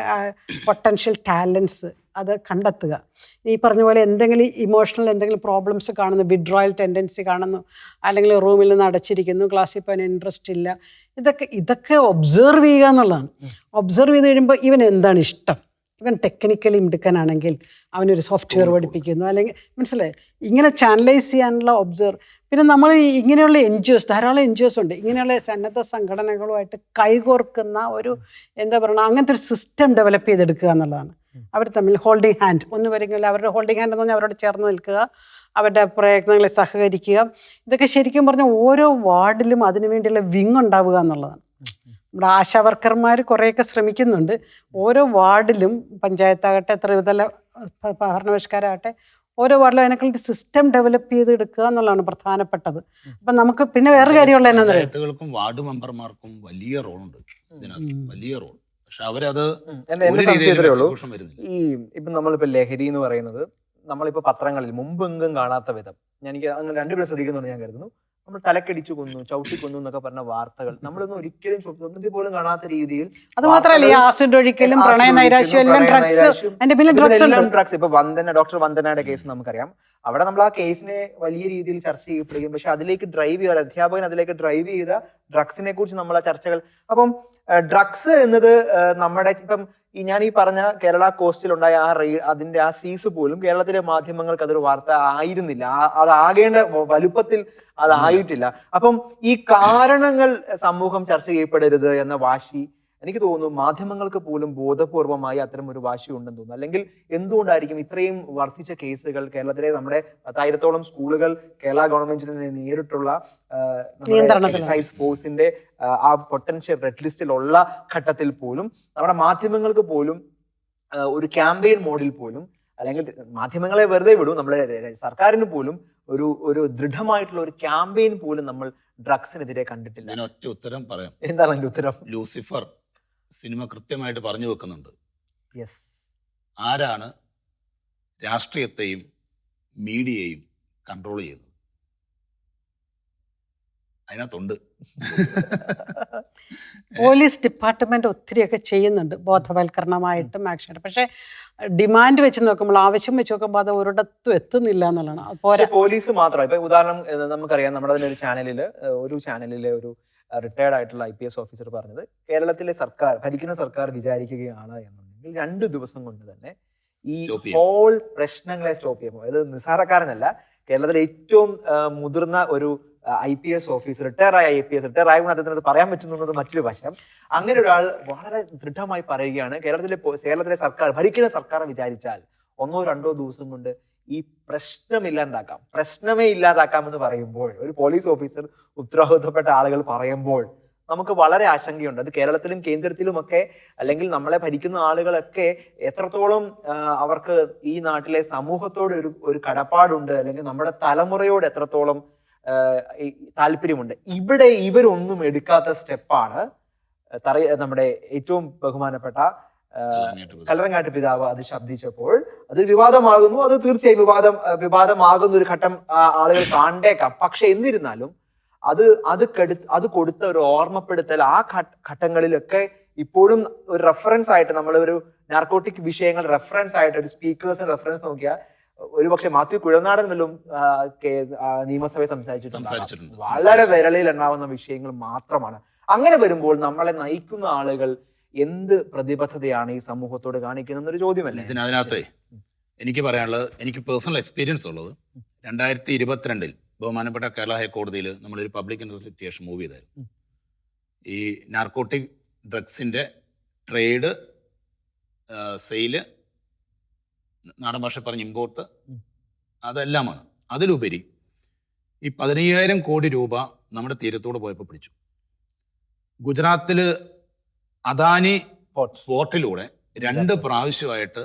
പൊട്ടൻഷ്യൽ ടാലൻസ് അത് കണ്ടെത്തുക. ഈ പറഞ്ഞ പോലെ എന്തെങ്കിലും ഇമോഷണൽ എന്തെങ്കിലും പ്രോബ്ലംസ് കാണുന്നു വിഡ്രോയൽ ടെൻഡൻസി കാണുന്നു അല്ലെങ്കിൽ റൂമിൽ നിന്ന് അടച്ചിരിക്കുന്നു ക്ലാസ്സിൽ പോകാൻ ഇൻട്രസ്റ്റ് ഇല്ല ഇതൊക്കെ ഇതൊക്കെ ഒബ്സർവ് ചെയ്യുക എന്നുള്ളതാണ്. ഒബ്സർവ് ചെയ്ത് കഴിയുമ്പോൾ ഇവൻ എന്താണ് ഇഷ്ടം? ഇവൻ ടെക്നിക്കലി മിടുക്കനാണെങ്കിൽ അവനൊരു സോഫ്റ്റ്വെയർ പഠിപ്പിക്കുന്നു അല്ലെങ്കിൽ മനസ്സിലായി? ഇങ്ങനെ ചാനലൈസ് ചെയ്യാനുള്ള ഒബ്സർവ് പിന്നെ നമ്മൾ ഇങ്ങനെയുള്ള എൻ ജി ഒസ് ധാരാളം എൻ ജി ഒസ് ഉണ്ട്. ഇങ്ങനെയുള്ള സന്നദ്ധ സംഘടനകളുമായിട്ട് കൈകോർക്കുന്ന ഒരു എന്താ പറയുക അങ്ങനത്തെ ഒരു സിസ്റ്റം ഡെവലപ്പ് ചെയ്തെടുക്കുക എന്നുള്ളതാണ്. അവർ തമ്മിൽ ഹോൾഡിംഗ് ഹാൻഡ് ഒന്ന് വരെങ്കിൽ അവരുടെ ഹോൾഡിംഗ് ഹാൻഡ് എന്ന് പറഞ്ഞാൽ അവരോട് ചേർന്ന് നിൽക്കുക അവരുടെ പ്രയത്നങ്ങളെ സഹകരിക്കുക. ഇതൊക്കെ ശരിക്കും പറഞ്ഞാൽ ഓരോ വാർഡിലും അതിനു വേണ്ടിയുള്ള വിങ് ഉണ്ടാവുക എന്നുള്ളതാണ്. നമ്മുടെ ആശാവർക്കർമാർ കുറേയൊക്കെ ശ്രമിക്കുന്നുണ്ട്. ഓരോ വാർഡിലും പഞ്ചായത്താകട്ടെ ത്രിതല ഭരണപരിഷ്കാരമാകട്ടെ ഓരോ വാർഡിലും അതിനെക്കൊണ്ട് സിസ്റ്റം ഡെവലപ്പ് ചെയ്ത് എടുക്കുക എന്നുള്ളതാണ് പ്രധാനപ്പെട്ടത്. അപ്പം നമുക്ക് പിന്നെ വേറെ കാര്യമുള്ള വാർഡ് മെമ്പർമാർക്കും വലിയ റോളുണ്ട് ഇതിനകത്ത്. വലിയ റോൾ. പക്ഷെ അവരത്. എന്റെ ഉള്ളൂ. ഈ ഇപ്പൊ നമ്മളിപ്പോ ലഹരി എന്ന് പറയുന്നത് നമ്മളിപ്പോ പത്രങ്ങളിൽ മുമ്പെങ്കും കാണാത്ത വിധം. ഞാൻ എനിക്ക് അങ്ങനെ രണ്ടുപേരും ശ്രദ്ധിക്കുന്നുണ്ട് ഞാൻ കരുതുന്നു. നമ്മൾ തലക്കടിച്ചു കൊന്നു ചവിട്ടി കൊന്നു എന്നൊക്കെ പറഞ്ഞ വാർത്തകൾ നമ്മളൊന്നും ഒരിക്കലും സ്വപ്നത്തിൽ പോലും കാണാത്ത രീതിയിൽ അത് മാത്രമല്ല ഈ ആസിഡ് ഒഴിക്കലും പ്രണയ നൈരാശ്യം എല്ലാം ഡ്രഗ്സ് അതിന്റെ പിന്നെ ഡ്രഗ്സ് ഡ്രഗ്സ് ഇപ്പൊ വന്ദന ഡോക്ടർ വന്ദനയുടെ കേസ് നമുക്കറിയാം. അവിടെ നമ്മൾ ആ കേസിനെ വലിയ രീതിയിൽ ചർച്ച ചെയ്യപ്പെടുകയും പക്ഷെ അതിലേക്ക് ഡ്രൈവ് ചെയ്യാൻ അധ്യാപകൻ അതിലേക്ക് ഡ്രൈവ് ചെയ്ത ഡ്രഗ്സിനെ കുറിച്ച് നമ്മൾ ആ ചർച്ചകൾ. അപ്പം ഡ്രഗ്സ് എന്നത് നമ്മുടെ ഇപ്പം ഈ ഞാൻ ഈ പറഞ്ഞ കേരള കോസ്റ്റിൽ ഉണ്ടായ ആ റെയ് അതിന്റെ ആ സീസ് പോലും കേരളത്തിലെ മാധ്യമങ്ങൾക്ക് അതൊരു വാർത്ത ആയിരുന്നില്ല. അതാകേണ്ട വലുപ്പത്തിൽ അതായിട്ടില്ല അപ്പം ഈ കാരണങ്ങൾ സമൂഹം ചർച്ച ചെയ്യപ്പെടരുത് എന്ന വാശി എനിക്ക് തോന്നുന്നു മാധ്യമങ്ങൾക്ക് പോലും ബോധപൂർവമായി അത്തരം ഒരു വാശി ഉണ്ടെന്ന് തോന്നുന്നു. അല്ലെങ്കിൽ എന്തുകൊണ്ടായിരിക്കും ഇത്രയും വർദ്ധിച്ച കേസുകൾ കേരളത്തിലെ നമ്മുടെ പത്തായിരത്തോളം സ്കൂളുകൾ കേരള ഗവൺമെന്റിന് നേരിട്ടുള്ള എക്സൈസ് ഫോഴ്സിന്റെ ആ, പൊട്ടൻഷ്യൽ റെഡ് ലിസ്റ്റിലുള്ള ഘട്ടത്തിൽ പോലും നമ്മുടെ മാധ്യമങ്ങൾക്ക് പോലും ഒരു ക്യാമ്പയിൻ മോഡിൽ പോലും അല്ലെങ്കിൽ മാധ്യമങ്ങളെ വെറുതെ വിടും നമ്മുടെ സർക്കാരിന് പോലും ഒരു ഒരു ദൃഢമായിട്ടുള്ള ഒരു ക്യാമ്പയിൻ പോലും നമ്മൾ ഡ്രഗ്സിനെതിരെ കണ്ടിട്ടില്ല. ഞാൻ ഒറ്റ ഉത്തരം പറയാം. എന്താണ് അതിന്റെ ഉത്തരം? ലൂസിഫർ. സിനിമ കൃത്യമായിട്ട് പറഞ്ഞു വെക്കുന്നുണ്ട്. യെസ് ആരാണ് രാഷ്ട്രീയത്തെയും മീഡിയയും കൺട്രോൾ ചെയ്യുന്നത്? അതിനകത്തുണ്ട്. പോലീസ് ഡിപ്പാർട്ട്മെന്റ് ഒത്തിരിയൊക്കെ ചെയ്യുന്നുണ്ട് ബോധവൽക്കരണമായിട്ടും ആക്ഷൻ പക്ഷെ ഡിമാൻഡ് വെച്ച് നോക്കുമ്പോൾ ആവശ്യം വെച്ച് നോക്കുമ്പോൾ അത് ഒരിടത്തും എത്തുന്നില്ല എന്നുള്ളതാണ്. പോലീസ് മാത്രം. ഇപ്പൊ ഉദാഹരണം നമുക്കറിയാം നമ്മുടെ തന്നെ ഒരു ചാനലിൽ ഒരു ചാനലിലെ ഒരു റിട്ടയർഡ് ആയിട്ടുള്ള ഐ പി എസ് ഓഫീസർ പറഞ്ഞത് കേരളത്തിലെ സർക്കാർ ഭരിക്കുന്ന സർക്കാർ വിചാരിക്കുകയാണ് എന്നുണ്ടെങ്കിൽ രണ്ട് ദിവസം കൊണ്ട് തന്നെ ഈ ഹോൾ പ്രശ്നങ്ങളെ സ്റ്റോപ്പ് ചെയ്യുമ്പോൾ അത് നിസ്സാരക്കാരനല്ല കേരളത്തിലെ ഏറ്റവും മുതിർന്ന ഒരു I P S officer retire ആയ ഐ പി എസ് റിട്ടയർ ആയ അദ്ദേഹത്തിന് അത് പറയാൻ പറ്റുന്നുള്ളത് മറ്റൊരു വശം. അങ്ങനെ ഒരാൾ വളരെ ദൃഢമായി പറയുകയാണ് കേരളത്തിലെ കേരളത്തിലെ സർക്കാർ ഭരിക്കുന്ന സർക്കാർ വിചാരിച്ചാൽ ഒന്നോ രണ്ടോ ദിവസം കൊണ്ട് ഈ പ്രശ്നം ഇല്ലാണ്ടാക്കാം പ്രശ്നമേ ഇല്ലാതാക്കാം എന്ന് പറയുമ്പോൾ ഒരു പോലീസ് ഓഫീസർ ഉത്തരവാദിത്തപ്പെട്ട ആളുകൾ പറയുമ്പോൾ നമുക്ക് വളരെ ആശങ്കയുണ്ട്. അത് കേരളത്തിലും കേന്ദ്രത്തിലുമൊക്കെ അല്ലെങ്കിൽ നമ്മളെ ഭരിക്കുന്ന ആളുകളൊക്കെ എത്രത്തോളം അവർക്ക് ഈ നാട്ടിലെ സമൂഹത്തോട് ഒരു ഒരു കടപ്പാടുണ്ട് അല്ലെങ്കിൽ നമ്മുടെ തലമുറയോട് എത്രത്തോളം താല്പര്യമുണ്ട്. ഇവിടെ ഇവരൊന്നും എടുക്കാത്ത സ്റ്റെപ്പാണ് തറ നമ്മുടെ ഏറ്റവും ബഹുമാനപ്പെട്ട കല്ലറങ്ങാട്ട് പിതാവ് അത് ശബ്ദിച്ചപ്പോൾ അത് വിവാദമാകുന്നു അത് തീർച്ചയായും വിവാദം വിവാദമാകുന്ന ഒരു ഘട്ടം ആളുകൾ കാണേക്കാം പക്ഷെ എന്നിരുന്നാലും അത് അത് കെടു അത് കൊടുത്ത ഒരു ഓർമ്മപ്പെടുത്തൽ ആ ഘട്ട- ഘട്ടങ്ങളിലൊക്കെ ഇപ്പോഴും ഒരു റെഫറൻസ് ആയിട്ട് നമ്മൾ ഒരു നാർക്കോട്ടിക് വിഷയങ്ങൾ റെഫറൻസ് ആയിട്ട് ഒരു സ്പീക്കേഴ്സിന് റെഫറൻസ് നോക്കിയാൽ ഒരുപക്ഷെ മാത്യു കുഴനാടൻ വല്ലതും നിയമസഭയെ നിയമസഭയിൽ സംസാരിച്ചിട്ടുണ്ട്. വളരെ. വിരളിൽ എണ്ണാവുന്ന വിഷയങ്ങൾ മാത്രമാണ് അങ്ങനെ വരുമ്പോൾ നമ്മളെ നയിക്കുന്ന ആളുകൾ എന്ത് പ്രതിബദ്ധതയാണ് ഈ സമൂഹത്തോട് കാണിക്കുന്നത് എന്നൊരു ചോദ്യമല്ലേ അതിനകത്ത് എനിക്ക് പറയാനുള്ളത് എനിക്ക് പേഴ്സണൽ എക്സ്പീരിയൻസ് ഉള്ളത്. രണ്ടായിരത്തി ഇരുപത്തിരണ്ടിൽ ബഹുമാനപ്പെട്ട കേരള ഹൈക്കോടതിയിൽ നമ്മളൊരു പബ്ലിക് ഇൻവെസ്റ്റിഗേഷൻ മൂവ് ചെയ്തായിരുന്നു. ഈ നാർക്കോട്ടിക് ഡ്രഗ്സിന്റെ ട്രേഡ് സെയിൽ നാടൻ ഭാഷ പറഞ്ഞ് ഇമ്പോർട്ട്. അതെല്ലാമാണ്. അതിലുപരി ഈ പതിനയ്യായിരം കോടി രൂപ നമ്മുടെ തീരത്തോട് പോയപ്പോൾ പിടിച്ചു. ഗുജറാത്തിൽ അദാനി പോർട്ടിലൂടെ രണ്ട് പ്രാവശ്യമായിട്ട്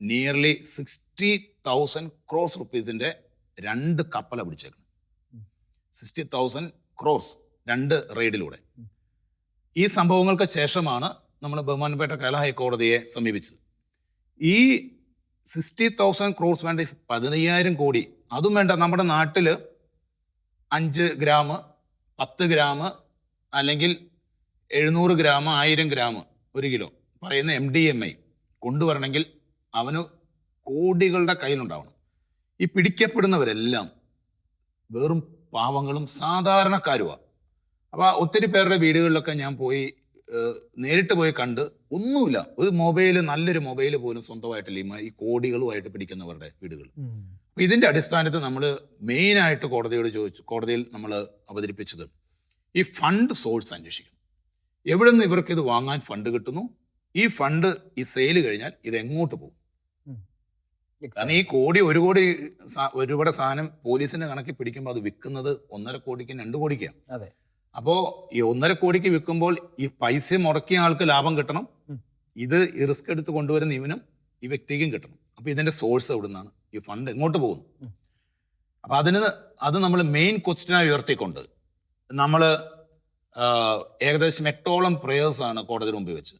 നിയർലി സിക്സ്റ്റി തൗസൻഡ് ക്രോസ് റുപ്പീസിന്റെ രണ്ട് കപ്പല പിടിച്ചേക്കുന്നു. സിക്സ്റ്റി തൗസൻഡ് ക്രോസ് രണ്ട് റെയ്ഡിലൂടെ ഈ സംഭവങ്ങൾക്ക് ശേഷമാണ് നമ്മൾ ബഹുമാനപ്പെട്ട കേരള ഹൈക്കോടതിയെ സമീപിച്ചത്. ഈ സിക്സ്റ്റി തൗസൻഡ് ക്രോസ് വേണ്ട പതിനയ്യായിരം കോടി അതും വേണ്ട. നമ്മുടെ നാട്ടിൽ അഞ്ച് ഗ്രാം പത്ത് ഗ്രാം അല്ലെങ്കിൽ എഴുന്നൂറ് ഗ്രാം ആയിരം ഗ്രാം ഒരു കിലോ. പറയുന്ന എം ഡി എം ഐ കൊണ്ടുവരണമെങ്കിൽ അവന് കോടികളുടെ കയ്യിലുണ്ടാവണം. ഈ പിടിക്കപ്പെടുന്നവരെല്ലാം വെറും പാവങ്ങളും സാധാരണക്കാരുമാണ് അപ്പോൾ ഒത്തിരി പേരുടെ വീടുകളിലൊക്കെ ഞാൻ പോയി നേരിട്ട് പോയി കണ്ട് ഒന്നുമില്ല. ഒരു മൊബൈൽ നല്ലൊരു മൊബൈൽ പോലും സ്വന്തമായിട്ടില്ല ഈ കോടികളുമായിട്ട് പിടിക്കുന്നവരുടെ വീടുകൾ. ഇതിന്റെ അടിസ്ഥാനത്തിൽ നമ്മൾ മെയിനായിട്ട് കോടതിയോട് ചോദിച്ചു കോടതിയിൽ നമ്മൾ അവതരിപ്പിച്ചത് ഈ ഫണ്ട് സോഴ്സ് അന്വേഷിക്കണം. എവിടെ നിന്ന് ഇവർക്ക് ഇത് വാങ്ങാൻ ഫണ്ട് കിട്ടുന്നു? ഈ ഫണ്ട് ഈ സെയിൽ കഴിഞ്ഞാൽ ഇത് എങ്ങോട്ട് പോകും? കാരണം ഈ കോടി ഒരു കോടി ഒരുപാട് സാധനം പോലീസിന്റെ കണക്കിൽ പിടിക്കുമ്പോൾ അത് വിൽക്കുന്നത് ഒന്നര കോടിക്കും രണ്ട് കോടിക്കാണ്. അപ്പോ അപ്പോൾ ഈ ഒന്നര കോടിക്ക് വിൽക്കുമ്പോൾ ഈ പൈസ മുടക്കിയ ആൾക്ക് ലാഭം കിട്ടണം. ഇത് ഈ റിസ്ക് എടുത്ത് കൊണ്ടുവരുന്ന ഇവനും ഈ വ്യക്തിക്കും കിട്ടണം. അപ്പോൾ ഇതിന്റെ സോഴ്സ് എവിടെ നിന്നാണ് ഈ ഫണ്ട് എങ്ങോട്ട് പോകുന്നു? അപ്പൊ അപ്പോൾ അതിന് അത് നമ്മൾ മെയിൻ ക്വസ്റ്റ്യനായി ഉയർത്തിക്കൊണ്ട് നമ്മൾ ഏകദേശം എട്ടോളം പ്രേയേഴ്സ് ആണ് കോടതിയുടെ മുമ്പിൽ വെച്ച്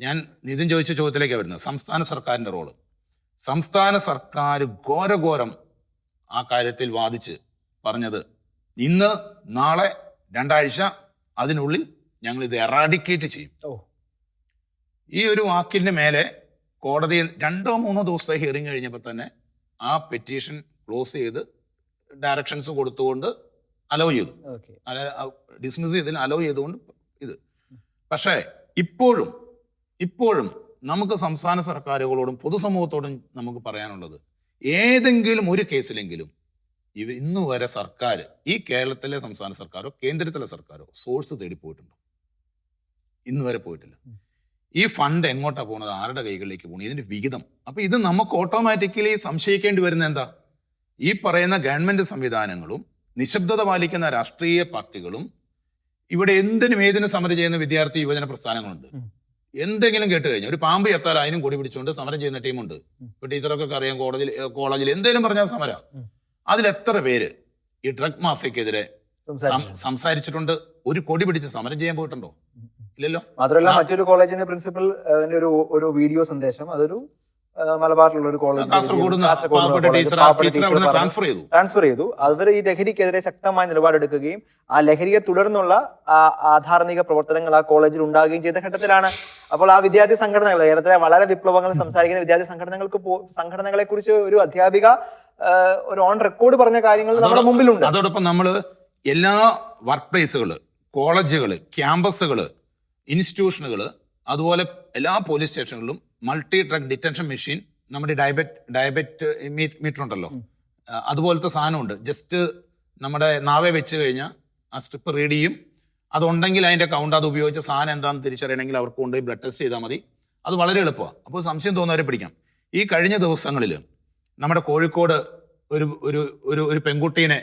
ഞാൻ നിതിൻ ചോദിച്ച ചോദ്യത്തിലേക്ക് വരുന്നത്. സംസ്ഥാന സർക്കാരിന്റെ റോൾ സംസ്ഥാന സർക്കാർ ഘോരഘോരം ആ കാര്യത്തിൽ വാദിച്ച് പറഞ്ഞത് ഇന്ന് നാളെ രണ്ടാഴ്ച അതിനുള്ളിൽ ഞങ്ങൾ ഇത് എറാഡിക്കേറ്റ് ചെയ്യും. ഈ ഒരു വാക്കിന്റെ മേലെ കോടതി രണ്ടോ മൂന്നോ ദിവസത്തെ ഹിയറിംഗ് കഴിഞ്ഞപ്പോൾ തന്നെ ആ പെറ്റീഷൻ ക്ലോസ് ചെയ്ത് ഡയറക്ഷൻസ് കൊടുത്തുകൊണ്ട് അലോ ചെയ്തു. ഡിസ്മിസ് ചെയ്തതിന് അലോ ചെയ്തുകൊണ്ട് ഇത്. പക്ഷേ ഇപ്പോഴും ഇപ്പോഴും നമുക്ക് സംസ്ഥാന സർക്കാരുകളോടും പൊതുസമൂഹത്തോടും നമുക്ക് പറയാനുള്ളത് ഏതെങ്കിലും ഒരു കേസിലെങ്കിലും ഇവ ഇന്നു വരെ സർക്കാർ ഈ കേരളത്തിലെ സംസ്ഥാന സർക്കാരോ കേന്ദ്രത്തിലെ സർക്കാരോ സോഴ്സ് തേടി പോയിട്ടുണ്ടോ. ഇന്ന് വരെ പോയിട്ടില്ല. ഈ ഫണ്ട് എങ്ങോട്ടാ പോകുന്നത് ആരുടെ കൈകളിലേക്ക് പോകുന്നത് ഇതിന്റെ വിഹിതം. അപ്പൊ ഇത് നമുക്ക് ഓട്ടോമാറ്റിക്കലി സംശയിക്കേണ്ടി വരുന്ന എന്താ? ഈ പറയുന്ന ഗവൺമെന്റ് സംവിധാനങ്ങളും നിശബ്ദത പാലിക്കുന്ന രാഷ്ട്രീയ പാർട്ടികളും ഇവിടെ എന്തിനും ഏതിനും സമരം ചെയ്യുന്ന വിദ്യാർത്ഥി യുവജന പ്രസ്ഥാനങ്ങളുണ്ട്. എന്തെങ്കിലും കേട്ട് കഴിഞ്ഞാൽ ഒരു പാമ്പ് എത്താൽ അതിനും കൂടി പിടിച്ചുകൊണ്ട് സമരം ചെയ്യുന്ന ടീമുണ്ട്. ഇപ്പൊ ടീച്ചറൊക്കെ അറിയാം കോളേജിൽ കോളേജിൽ എന്തെങ്കിലും പറഞ്ഞാൽ സമരം. അതിൽ എത്ര പേര് ഈ ഡ്രഗ് മാഫിയക്കെതിരെ സംസാരിച്ചിട്ടുണ്ട്. ഒരു കൊടി പിടിച്ച് സമരം ചെയ്യാൻ പോയിട്ടുണ്ടോ? ഇല്ലല്ലോ? മാത്രമല്ല മറ്റൊരു കോളേജിന്റെ പ്രിൻസിപ്പൽ ഒരു ഒരു വീഡിയോ സന്ദേശം അതൊരു മലബാറിലുള്ള ഒരു കോളേജ് ട്രാൻസ്ഫർ ചെയ്തു. അവർ ഈ ലഹരിക്കെതിരെ ശക്തമായ നിലപാടെടുക്കുകയും ആ ലഹരിയെ തുടർന്നുള്ള ആധാർമിക പ്രവർത്തനങ്ങൾ ആ കോളേജിൽ ഉണ്ടാകുകയും ചെയ്ത ഘട്ടത്തിലാണ്. അപ്പോൾ ആ വിദ്യാർത്ഥി സംഘടനകൾ കേരളത്തിലെ വളരെ വിപ്ലവങ്ങൾ സംസാരിക്കുന്ന വിദ്യാർത്ഥി സംഘടനകൾക്ക് സംഘടനകളെ കുറിച്ച് ഒരു അധ്യാപിക ഒരു ഓൺ റെക്കോർഡ് പറഞ്ഞ കാര്യങ്ങൾ നമ്മുടെ മുമ്പിലുണ്ട്. അതോടൊപ്പം നമ്മൾ എല്ലാ വർക്ക് പ്ലേസുകൾ കോളേജുകൾ ക്യാമ്പസുകൾ ഇൻസ്റ്റിറ്റ്യൂഷനുകൾ അതുപോലെ എല്ലാ പോലീസ് സ്റ്റേഷനുകളിലും മൾട്ടി ഡ്രഗ് ഡിറ്റൻഷൻ മെഷീൻ നമ്മുടെ ഡയബറ്റ് ഡയബറ്റ് മീറ്റർ ഉണ്ടല്ലോ അതുപോലത്തെ സാധനമുണ്ട്. ജസ്റ്റ് നമ്മുടെ നാവെ വെച്ച് കഴിഞ്ഞാൽ ആ സ്ട്രിപ്പ് റീഡ് ചെയ്യും. അതുണ്ടെങ്കിൽ അതിന്റെ കൗണ്ട് അത് ഉപയോഗിച്ച സാധനം എന്താണെന്ന് തിരിച്ചറിയണമെങ്കിൽ അവർക്ക് കൊണ്ടുപോയി ബ്ലഡ് ടെസ്റ്റ് ചെയ്താൽ മതി. അത് വളരെ എളുപ്പമാണ് അപ്പോൾ സംശയം തോന്നുന്നവരെ പിടിക്കാം. ഈ കഴിഞ്ഞ ദിവസങ്ങളിൽ നമ്മുടെ കോഴിക്കോട് ഒരു ഒരു ഒരു ഒരു പെൺകുട്ടീനെ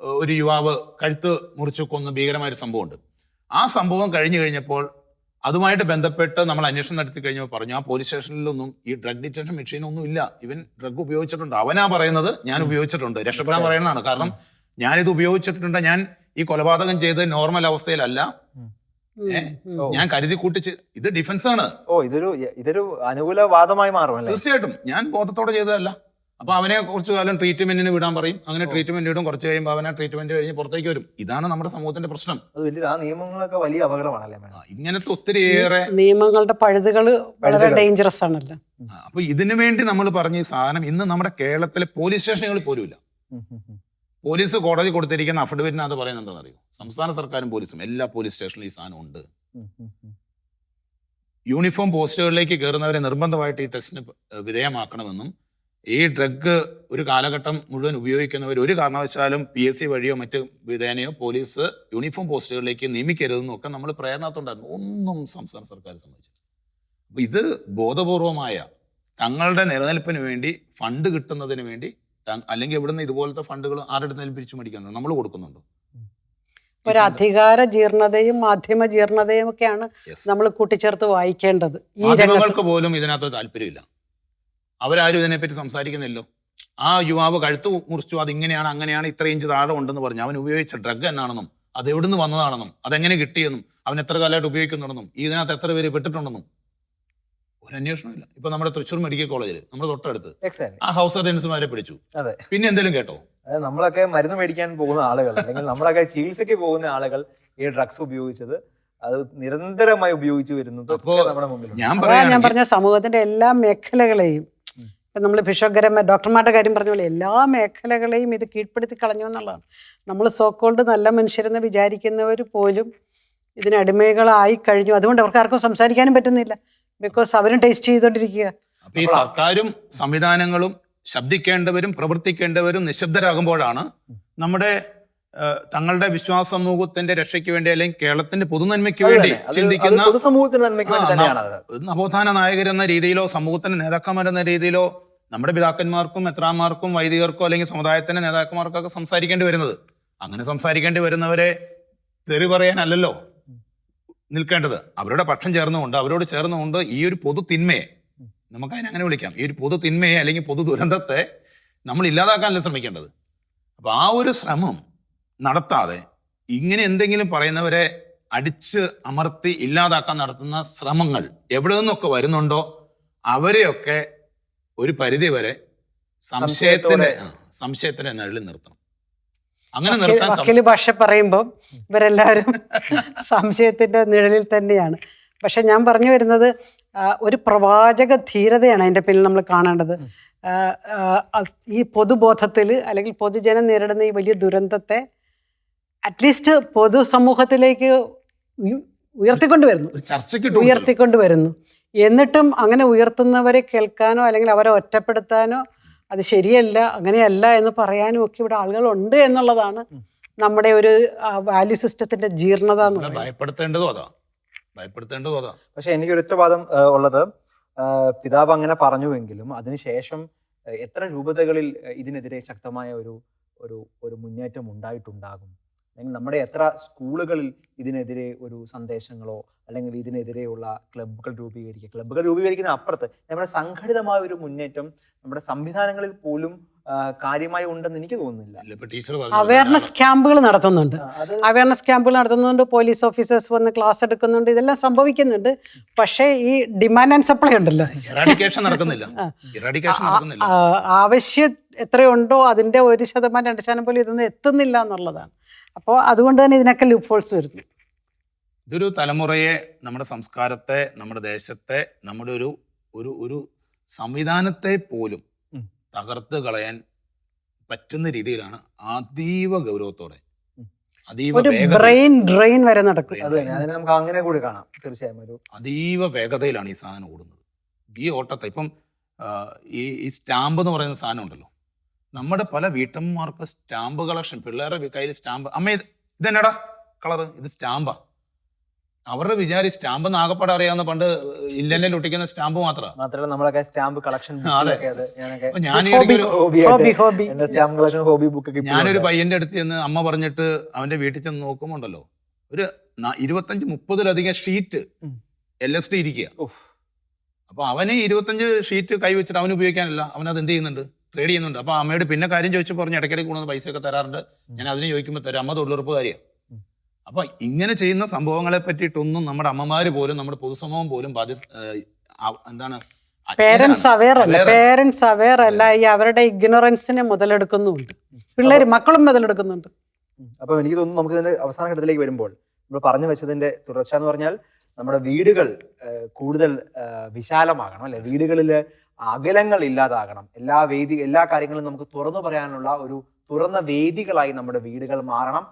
ഒരു യുവാവ് കഴുത്ത് മുറിച്ചു കൊന്ന് ഭീകരമായൊരു സംഭവമുണ്ട്. ആ സംഭവം കഴിഞ്ഞു കഴിഞ്ഞപ്പോൾ അതുമായിട്ട് ബന്ധപ്പെട്ട് നമ്മൾ അന്വേഷണം നടത്തി കഴിഞ്ഞപ്പോൾ പറഞ്ഞു ആ പോലീസ് സ്റ്റേഷനിലൊന്നും ഈ ഡ്രഗ് ഡിറ്റക്ഷൻ മെഷീൻ ഒന്നും ഇല്ല. ഇവൻ ഡ്രഗ് ഉപയോഗിച്ചിട്ടുണ്ട്. അവനാ പറയുന്നത് ഞാൻ ഉപയോഗിച്ചിട്ടുണ്ട്. രക്ഷപ്പെടാൻ പറയുന്നതാണ്. കാരണം ഞാനിത് ഉപയോഗിച്ചിട്ടുണ്ട്. ഞാൻ ഈ കൊലപാതകം ചെയ്ത് നോർമൽ അവസ്ഥയിലല്ല. ഞാൻ കരുതി കൂട്ടിച്ച് ഇത് ഡിഫൻസ് ആണ്. ഓ ഇതൊരു ഇതൊരു അനുകൂല വാദമായി മാറും അല്ലേ? തീർച്ചയായിട്ടും. ഞാൻ ബോധത്തോടെ ചെയ്തതല്ല. അപ്പൊ അവനെ കുറച്ചു കാലം ട്രീറ്റ്മെന്റിന് വിടാൻ പറയും. അങ്ങനെ. ട്രീറ്റ്മെന്റ് വിടും കുറച്ച് കഴിയുമ്പോൾ അവനെ ട്രീറ്റ്മെന്റ് കഴിഞ്ഞ് പുറത്തേക്ക് വരും. ഇതാണ് നമ്മുടെ സമൂഹത്തിന്റെ പ്രശ്നം. അത് വലിയ ആ നിയമങ്ങളൊക്കെ വലിയ അപകടമാണല്ലേ ആ, ഇങ്ങനത്തെ ഒത്തിരിയേറെ നിയമങ്ങളുടെ പഴുതുകൾ വളരെ പഴുതുകൾ. ഡേഞ്ചറസ് ആണല്ലോ. ആ, അപ്പൊ ഇതിനു വേണ്ടി നമ്മൾ പറഞ്ഞ ഈ സാധനം ഇന്ന് നമ്മുടെ കേരളത്തിലെ പോലീസ് സ്റ്റേഷനുകളിൽ പോലും ഇല്ല. പോലീസ് കോടതി കൊടുത്തിരിക്കുന്ന അഫിഡവിറ്റിനകത്ത് പറയുന്നത് എന്താണെന്ന് അറിയോ? സംസ്ഥാന സർക്കാരും പോലീസും എല്ലാ പോലീസ് സ്റ്റേഷനിലും ഈ സാധനം ഉണ്ട്. യൂണിഫോം പോസ്റ്റുകളിലേക്ക് കയറുന്നവരെ നിർബന്ധമായിട്ട് ഈ ടെസ്റ്റിന് വിധേയമാക്കണമെന്നും ഈ ഡ്രഗ് ഒരു കാലഘട്ടം മുഴുവൻ ഉപയോഗിക്കുന്നവർ ഒരു കാരണവശാലും പി എസ് സി വഴിയോ മറ്റ് വിധേനയോ പോലീസ് യൂണിഫോം പോസ്റ്റുകളിലേക്ക് നിയമിക്കരുതെന്നും ഒക്കെ നമ്മൾ പ്രേരണത്തുണ്ടായിരുന്നു. ഒന്നും സംസ്ഥാന സർക്കാർ സമ്മതിച്ചില്ല അപ്പൊ ഇത് ബോധപൂർവമായ തങ്ങളുടെ നിലനിൽപ്പിന് വേണ്ടി ഫണ്ട് കിട്ടുന്നതിന് വേണ്ടി അല്ലെങ്കിൽ ഇവിടുന്ന് ഇതുപോലത്തെ ഫണ്ടുകൾ ആരുടെ നിലയിൽ പിരിച്ചു മേടിക്കുന്നു നമ്മൾ കൊടുക്കുന്നുണ്ടോ? ഒരു അധികാര ജീർണതയും മാധ്യമ ജീർണതയും ഒക്കെയാണ് നമ്മൾ കൂട്ടിച്ചേർത്ത് വായിക്കേണ്ടത്. ഈ രംഗത്ത് പോലും ഇതിനകത്ത് താല്പര്യമില്ല. അവരാരും ഇതിനെപ്പറ്റി സംസാരിക്കുന്നില്ലോ ആ യുവാവ് കഴുത്ത് മുറിച്ചു അതിങ്ങനെയാണ് അങ്ങനെയാണ് ഇത്ര ഇഞ്ച് താഴെ ഉണ്ടെന്ന് പറഞ്ഞു അവൻ ഉപയോഗിച്ച ഡ്രഗ് എന്നാണെന്നും അത് എവിടുന്ന് വന്നതാണെന്നും അതെങ്ങനെ കിട്ടിയെന്നും അവൻ എത്ര കാലമായിട്ട് ഉപയോഗിക്കുന്നുണ്ടെന്നും ഇതിനകത്ത് എത്ര പേര് പെട്ടിട്ടുണ്ടെന്നും. ഒരു അന്വേഷണമില്ല ഇപ്പൊ നമ്മുടെ തൃശ്ശൂർ മെഡിക്കൽ കോളേജിൽ നമ്മുടെ തൊട്ടടുത്ത്. ആ ഹൗസ് അറ്റൻഡൻസുമാരെ പിടിച്ചു. അതെ. പിന്നെ എന്തെങ്കിലും കേട്ടോ? നമ്മളൊക്കെ മരുന്ന് മേടിക്കാൻ പോകുന്ന ആളുകൾ അല്ലെങ്കിൽ നമ്മളൊക്കെ ചികിത്സയ്ക്ക് പോകുന്ന ആളുകൾ ഈ ഡ്രഗ്സ് ഉപയോഗിച്ചത് അത് നിരന്തരമായി ഉപയോഗിച്ചു വരുന്നത് നമ്മുടെ മുമ്പിൽ ഞാൻ പറഞ്ഞ സമൂഹത്തിന്റെ എല്ലാ മേഖലകളെയും. ഇപ്പം നമ്മൾ ഭിഷോഗരമ ഡോക്ടർമാരുടെ കാര്യം പറഞ്ഞ പോലെ എല്ലാ മേഖലകളെയും ഇത് കീഴ്പ്പെടുത്തി കളഞ്ഞു എന്നുള്ളതാണ്. നമ്മൾ സോക്കോൾഡ് നല്ല മനുഷ്യരെന്ന് വിചാരിക്കുന്നവർ പോലും ഇതിനടിമകളായി കഴിഞ്ഞു. അതുകൊണ്ട് അവർക്ക് ആർക്കും സംസാരിക്കാനും പറ്റുന്നില്ല. ബിക്കോസ് അവരും ടേസ്റ്റ് ചെയ്തുകൊണ്ടിരിക്കുക. അപ്പൊ ഈ സർക്കാരും സംവിധാനങ്ങളും ശബ്ദിക്കേണ്ടവരും പ്രവർത്തിക്കേണ്ടവരും നിശബ്ദരാകുമ്പോഴാണ് നമ്മുടെ തങ്ങളുടെ വിശ്വാസ സമൂഹത്തിന്റെ രക്ഷയ്ക്ക് വേണ്ടി അല്ലെങ്കിൽ കേരളത്തിന്റെ പൊതുനന്മയ്ക്ക് വേണ്ടി ചിന്തിക്കുന്ന നവോത്ഥാന നായകരെന്ന രീതിയിലോ സമൂഹത്തിന്റെ നേതാക്കന്മാരെന്ന രീതിയിലോ നമ്മുടെ പിതാക്കന്മാർക്കും എത്രാന്മാർക്കും വൈദികർക്കോ അല്ലെങ്കിൽ സമുദായത്തിന്റെ നേതാക്കന്മാർക്കൊക്കെ സംസാരിക്കേണ്ടി വരുന്നത്. അങ്ങനെ സംസാരിക്കേണ്ടി വരുന്നവരെ തെറി പറയാനല്ലല്ലോ നിൽക്കേണ്ടത്. അവരുടെ പക്ഷം ചേർന്നുകൊണ്ട് അവരോട് ചേർന്നുകൊണ്ട് ഈ ഒരു പൊതു തിന്മയെ നമുക്ക് അതിനെ അങ്ങനെ വിളിക്കാം. ഈ ഒരു പൊതു തിന്മയെ അല്ലെങ്കിൽ പൊതു ദുരന്തത്തെ നമ്മൾ ഇല്ലാതാക്കാനല്ല ശ്രമിക്കേണ്ടത്. അപ്പൊ ആ ഒരു ശ്രമം നടത്താതെ ഇങ്ങനെ എന്തെങ്കിലും പറയുന്നവരെ അടിച്ച് അമർത്തി ഇല്ലാതാക്കാൻ നടത്തുന്ന ശ്രമങ്ങൾ എവിടെ നിന്നൊക്കെ വരുന്നുണ്ടോ അവരെയൊക്കെ ഒരു പരിധി വരെ സംശയത്തിന്റെ സംശയത്തിന്റെ നിഴലിൽ നിർത്തണം. അങ്ങനെ നിർത്താൻ വക്കീൽ ഭാഷ പറയുമ്പോൾ ഇവരെല്ലാവരും സംശയത്തിന്റെ നിഴലിൽ തന്നെയാണ്. പക്ഷെ ഞാൻ പറഞ്ഞു വരുന്നത് ഒരു പ്രവാചക ധീരതയാണ് അതിന്റെ പിന്നിൽ നമ്മൾ കാണേണ്ടത്. ഈ പൊതുബോധത്തിൽ അല്ലെങ്കിൽ പൊതുജനം നേരിടുന്ന ഈ വലിയ ദുരന്തത്തെ അറ്റ്ലീസ്റ്റ് പൊതുസമൂഹത്തിലേക്ക് ഉയ- ഉയർത്തിക്കൊണ്ടുവരുന്നു. ഉയർത്തിക്കൊണ്ടുവരുന്നു. എന്നിട്ടും അങ്ങനെ ഉയർത്തുന്നവരെ കേൾക്കാനോ അല്ലെങ്കിൽ അവരെ ഒറ്റപ്പെടുത്താനോ അത് ശരിയല്ല അങ്ങനെയല്ല എന്ന് പറയാനും ഒക്കെ ഇവിടെ ആളുകളുണ്ട് എന്നുള്ളതാണ് നമ്മുടെ ഒരു വാല്യൂ സിസ്റ്റത്തിന്റെ ജീർണത എന്ന് നമ്മളെ ഭയപ്പെടുത്തേണ്ടതും അതാ. ഭയപ്പെടുത്തേണ്ടതും അതാ. പക്ഷെ എനിക്ക് ഒരൊറ്റ വാദം ഉള്ളത് പിതാവ് അങ്ങനെ പറഞ്ഞുവെങ്കിലും അതിനുശേഷം എത്ര രൂപതകളിൽ ഇതിനെതിരെ ശക്തമായ ഒരു ഒരു ഒരു മുന്നേറ്റം ഉണ്ടായിട്ടുണ്ടാകും? അല്ലെങ്കിൽ നമ്മുടെ എത്ര സ്കൂളുകളിൽ ഇതിനെതിരെ ഒരു സന്ദേശങ്ങളോ അല്ലെങ്കിൽ ഇതിനെതിരെയുള്ള ക്ലബ്ബുകൾ രൂപീകരിക്കുക. ക്ലബ്ബുകൾ രൂപീകരിക്കുന്ന അപ്പുറത്ത് നമ്മുടെ സംഘടിതമായ ഒരു മുന്നേറ്റം നമ്മുടെ സംവിധാനങ്ങളിൽ പോലും കാര്യമായി ഉണ്ടെന്ന് എനിക്ക് തോന്നുന്നില്ല. അവയർനെസ് ക്യാമ്പുകൾ നടത്തുന്നുണ്ട്. അവയർനെസ് ക്യാമ്പുകൾ നടത്തുന്നുണ്ട് പോലീസ് ഓഫീസേഴ്സ് വന്ന് ക്ലാസ് എടുക്കുന്നുണ്ട് ഇതെല്ലാം സംഭവിക്കുന്നുണ്ട്. പക്ഷേ ഈ ഡിമാൻഡ് ആൻഡ് സപ്ലൈ ഉണ്ടല്ലോ. ആവശ്യം എത്രയുണ്ടോ അതിന്റെ ഒരു ശതമാനം രണ്ട് ശതമാനം പോലും ഇതൊന്നും എത്തുന്നില്ല എന്നുള്ളതാണ്. അപ്പോൾ അതുകൊണ്ട് തന്നെ ഇതിനൊക്കെ ലൂപ്പ് ഹോൾസ് വരുന്നു. ഇതൊരു തലമുറയെ നമ്മുടെ സംസ്കാരത്തെ നമ്മുടെ ദേശത്തെ നമ്മുടെ ഒരു ഒരു ഒരു സംവിധാനത്തെ പോലും. തകർത്ത് കളയാൻ പറ്റുന്ന രീതിയിലാണ് അതീവ ഗൗരവത്തോടെ. അതീവ ഒരു ബ്രെയിൻ ഡ്രെയിൻ വരെ നടക്കും. അതിനെ നമുക്ക് അങ്ങനെ കൂടി കാണാം. തീർച്ചയായും ഒരു അതീവ വേഗതയിലാണ് ഈ സാധനം ഓടുന്നത്. ഈ ഓട്ടത്തെ ഇപ്പം ഈ ഈ സ്റ്റാമ്പ് എന്ന് പറയുന്ന സാധനം ഉണ്ടല്ലോ. നമ്മുടെ പല വീട്ടമ്മമാർക്ക് സ്റ്റാമ്പ് കളക്ഷൻ പിള്ളേരുടെ കയ്യിൽ സ്റ്റാമ്പ്. അമ്മ ഇത് ഇതെന്നടാ? കളറ്? ഇത് സ്റ്റാമ്പാ. അവരുടെ വിചാരി സ്റ്റാമ്പ് നാഗപ്പാട് അറിയാവുന്ന പണ്ട് ഇല്ലെന്നെ ഒട്ടിക്കുന്ന സ്റ്റാമ്പ് മാത്രമാണ് മാത്രമല്ല നമ്മളൊക്കെ സ്റ്റാമ്പ് കളക്ഷൻ ഞാനൊരു പയ്യന്റെ അടുത്ത് ചെന്ന് അമ്മ പറഞ്ഞിട്ട് അവന്റെ വീട്ടിൽ ചെന്ന് നോക്കുമ്പോണ്ടല്ലോ ഒരു ഇരുപത്തഞ്ച് മുപ്പതിലധികം ഷീറ്റ്. എൽ എസ് ഡി ഇരിക്കുക അപ്പൊ അവന് ഇരുപത്തഞ്ച് ഷീറ്റ് കൈവച്ചിട്ട് അവന് ഉപയോഗിക്കാനല്ല. അവൻ അത് എന്ത് ചെയ്യുന്നുണ്ട്? ട്രേഡ് ചെയ്യുന്നുണ്ട്. അപ്പൊ അമ്മയോട് പിന്നെ കാര്യം ചോദിച്ചു പറഞ്ഞ് ഇടയ്ക്കിടയ്ക്ക് കൊണ്ടുവന്ന് ഒക്കെ തരാറുണ്ട്. ഞാൻ അതിന് ചോദിക്കുമ്പോൾ തരാം. അമ്മ തൊഴിലുറപ്പ് ഉം. അപ്പൊ ഇങ്ങനെ ചെയ്യുന്ന സംഭവങ്ങളെ പറ്റിയിട്ടൊന്നും നമ്മുടെ അമ്മമാർ പോലും നമ്മുടെ പൊതുസമൂഹം പോലും ബാധ്യ എന്താണ് പേരൻസ് അവെയർ അല്ല. പേരൻസ് അവെയർ അല്ല. ഈ അവരുടെ ഇഗ്നോറൻസിനെ മുതലെടുക്കുന്നുണ്ട്. പിള്ളേർ മക്കളും മുതലെടുക്കുന്നുണ്ട്. അപ്പൊ എനിക്ക് തോന്നുന്നു നമുക്ക് ഇതിന്റെ അവസാന ഘട്ടത്തിലേക്ക് വരുമ്പോൾ നമ്മൾ പറഞ്ഞു വെച്ചതിന്റെ തുടർച്ച എന്ന് പറഞ്ഞാൽ നമ്മുടെ വീടുകൾ കൂടുതൽ വിശാലമാകണം അല്ലെ? വീടുകളിൽ അകലങ്ങൾ ഇല്ലാതാകണം. എല്ലാ വേദി എല്ലാ കാര്യങ്ങളും നമുക്ക് തുറന്നു പറയാനുള്ള ഒരു തുറന്ന വേദികളായി നമ്മുടെ വീടുകൾ മാറണം.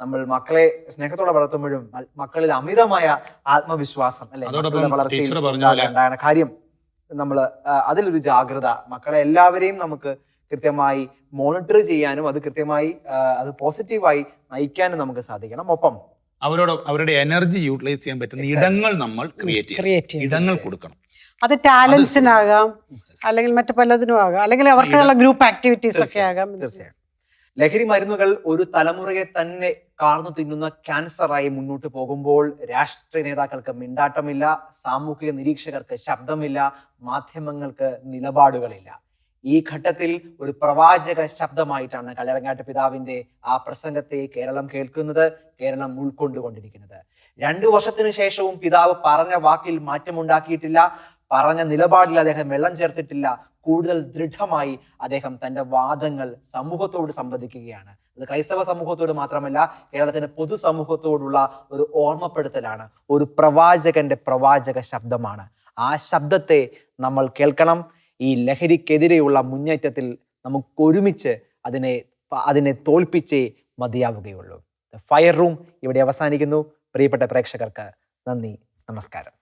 നമ്മൾ മക്കളെ സ്നേഹത്തോടെ വളർത്തുമ്പോഴും മക്കളിൽ അമിതമായ ആത്മവിശ്വാസം അല്ലെ? മക്കളുടെ വളർച്ചയിൽ കാര്യം നമ്മൾ അതിലൊരു ജാഗ്രത. മക്കളെ എല്ലാവരെയും നമുക്ക് കൃത്യമായി മോണിറ്റർ ചെയ്യാനും അത് കൃത്യമായി അത് പോസിറ്റീവായി നയിക്കാനും നമുക്ക് സാധിക്കണം. ഒപ്പം അവരോട് അവരുടെ എനർജി യൂട്ടിലൈസ് ചെയ്യാൻ പറ്റുന്ന ഇടങ്ങൾ നമ്മൾ ക്രിയേറ്റ് ചെയ്യണം. ഇടങ്ങൾ കൊടുക്കണം. അത് ടാലൻസിനാകാം അല്ലെങ്കിൽ മറ്റു പലതിനും ആകാം അല്ലെങ്കിൽ അവർക്കുള്ള ഗ്രൂപ്പ് ആക്ടിവിറ്റീസ് ഒക്കെ ആകാം. തീർച്ചയായും. ലഹരി മരുന്നുകൾ ഒരു തലമുറയെ തന്നെ കാർന്നു തിന്നുന്ന ക്യാൻസറായി മുന്നോട്ട് പോകുമ്പോൾ രാഷ്ട്രീയ നേതാക്കൾക്ക് മിണ്ടാട്ടമില്ല സാമൂഹിക നിരീക്ഷകർക്ക് ശബ്ദമില്ല മാധ്യമങ്ങൾക്ക് നിലപാടുകളില്ല. ഈ ഘട്ടത്തിൽ ഒരു പ്രവാചക ശബ്ദമായിട്ടാണ് കലറങ്ങാട്ട് പിതാവിന്റെ ആ പ്രസംഗത്തെ കേരളം കേൾക്കുന്നത് കേരളം ഉൾക്കൊണ്ടുകൊണ്ടിരിക്കുന്നത്. രണ്ടു വർഷത്തിനു ശേഷവും പിതാവ് പറഞ്ഞ വാക്കിൽ മാറ്റമുണ്ടാക്കിയിട്ടില്ല. പറഞ്ഞ നിലപാടിൽ അദ്ദേഹം വെള്ളം ചേർത്തിട്ടില്ല. കൂടുതൽ ദൃഢമായി അദ്ദേഹം തന്റെ വാദങ്ങൾ സമൂഹത്തോട് സംവദിക്കുകയാണ്. അത് ക്രൈസ്തവ സമൂഹത്തോട് മാത്രമല്ല കേരളത്തിന്റെ പൊതുസമൂഹത്തോടുള്ള ഒരു ഓർമ്മപ്പെടുത്തലാണ്. ഒരു പ്രവാചകന്റെ പ്രവാചക ശബ്ദമാണ്. ആ ശബ്ദത്തെ നമ്മൾ കേൾക്കണം. ഈ ലഹരിക്കെതിരെയുള്ള മുന്നേറ്റത്തിൽ നമുക്ക് ഒരുമിച്ച് അതിനെ അതിനെ തോൽപ്പിച്ചേ മതിയാവുകയുള്ളൂ. ഫയർ റൂം ഇവിടെ അവസാനിക്കുന്നു. പ്രിയപ്പെട്ട പ്രേക്ഷകർക്ക് നന്ദി നമസ്കാരം.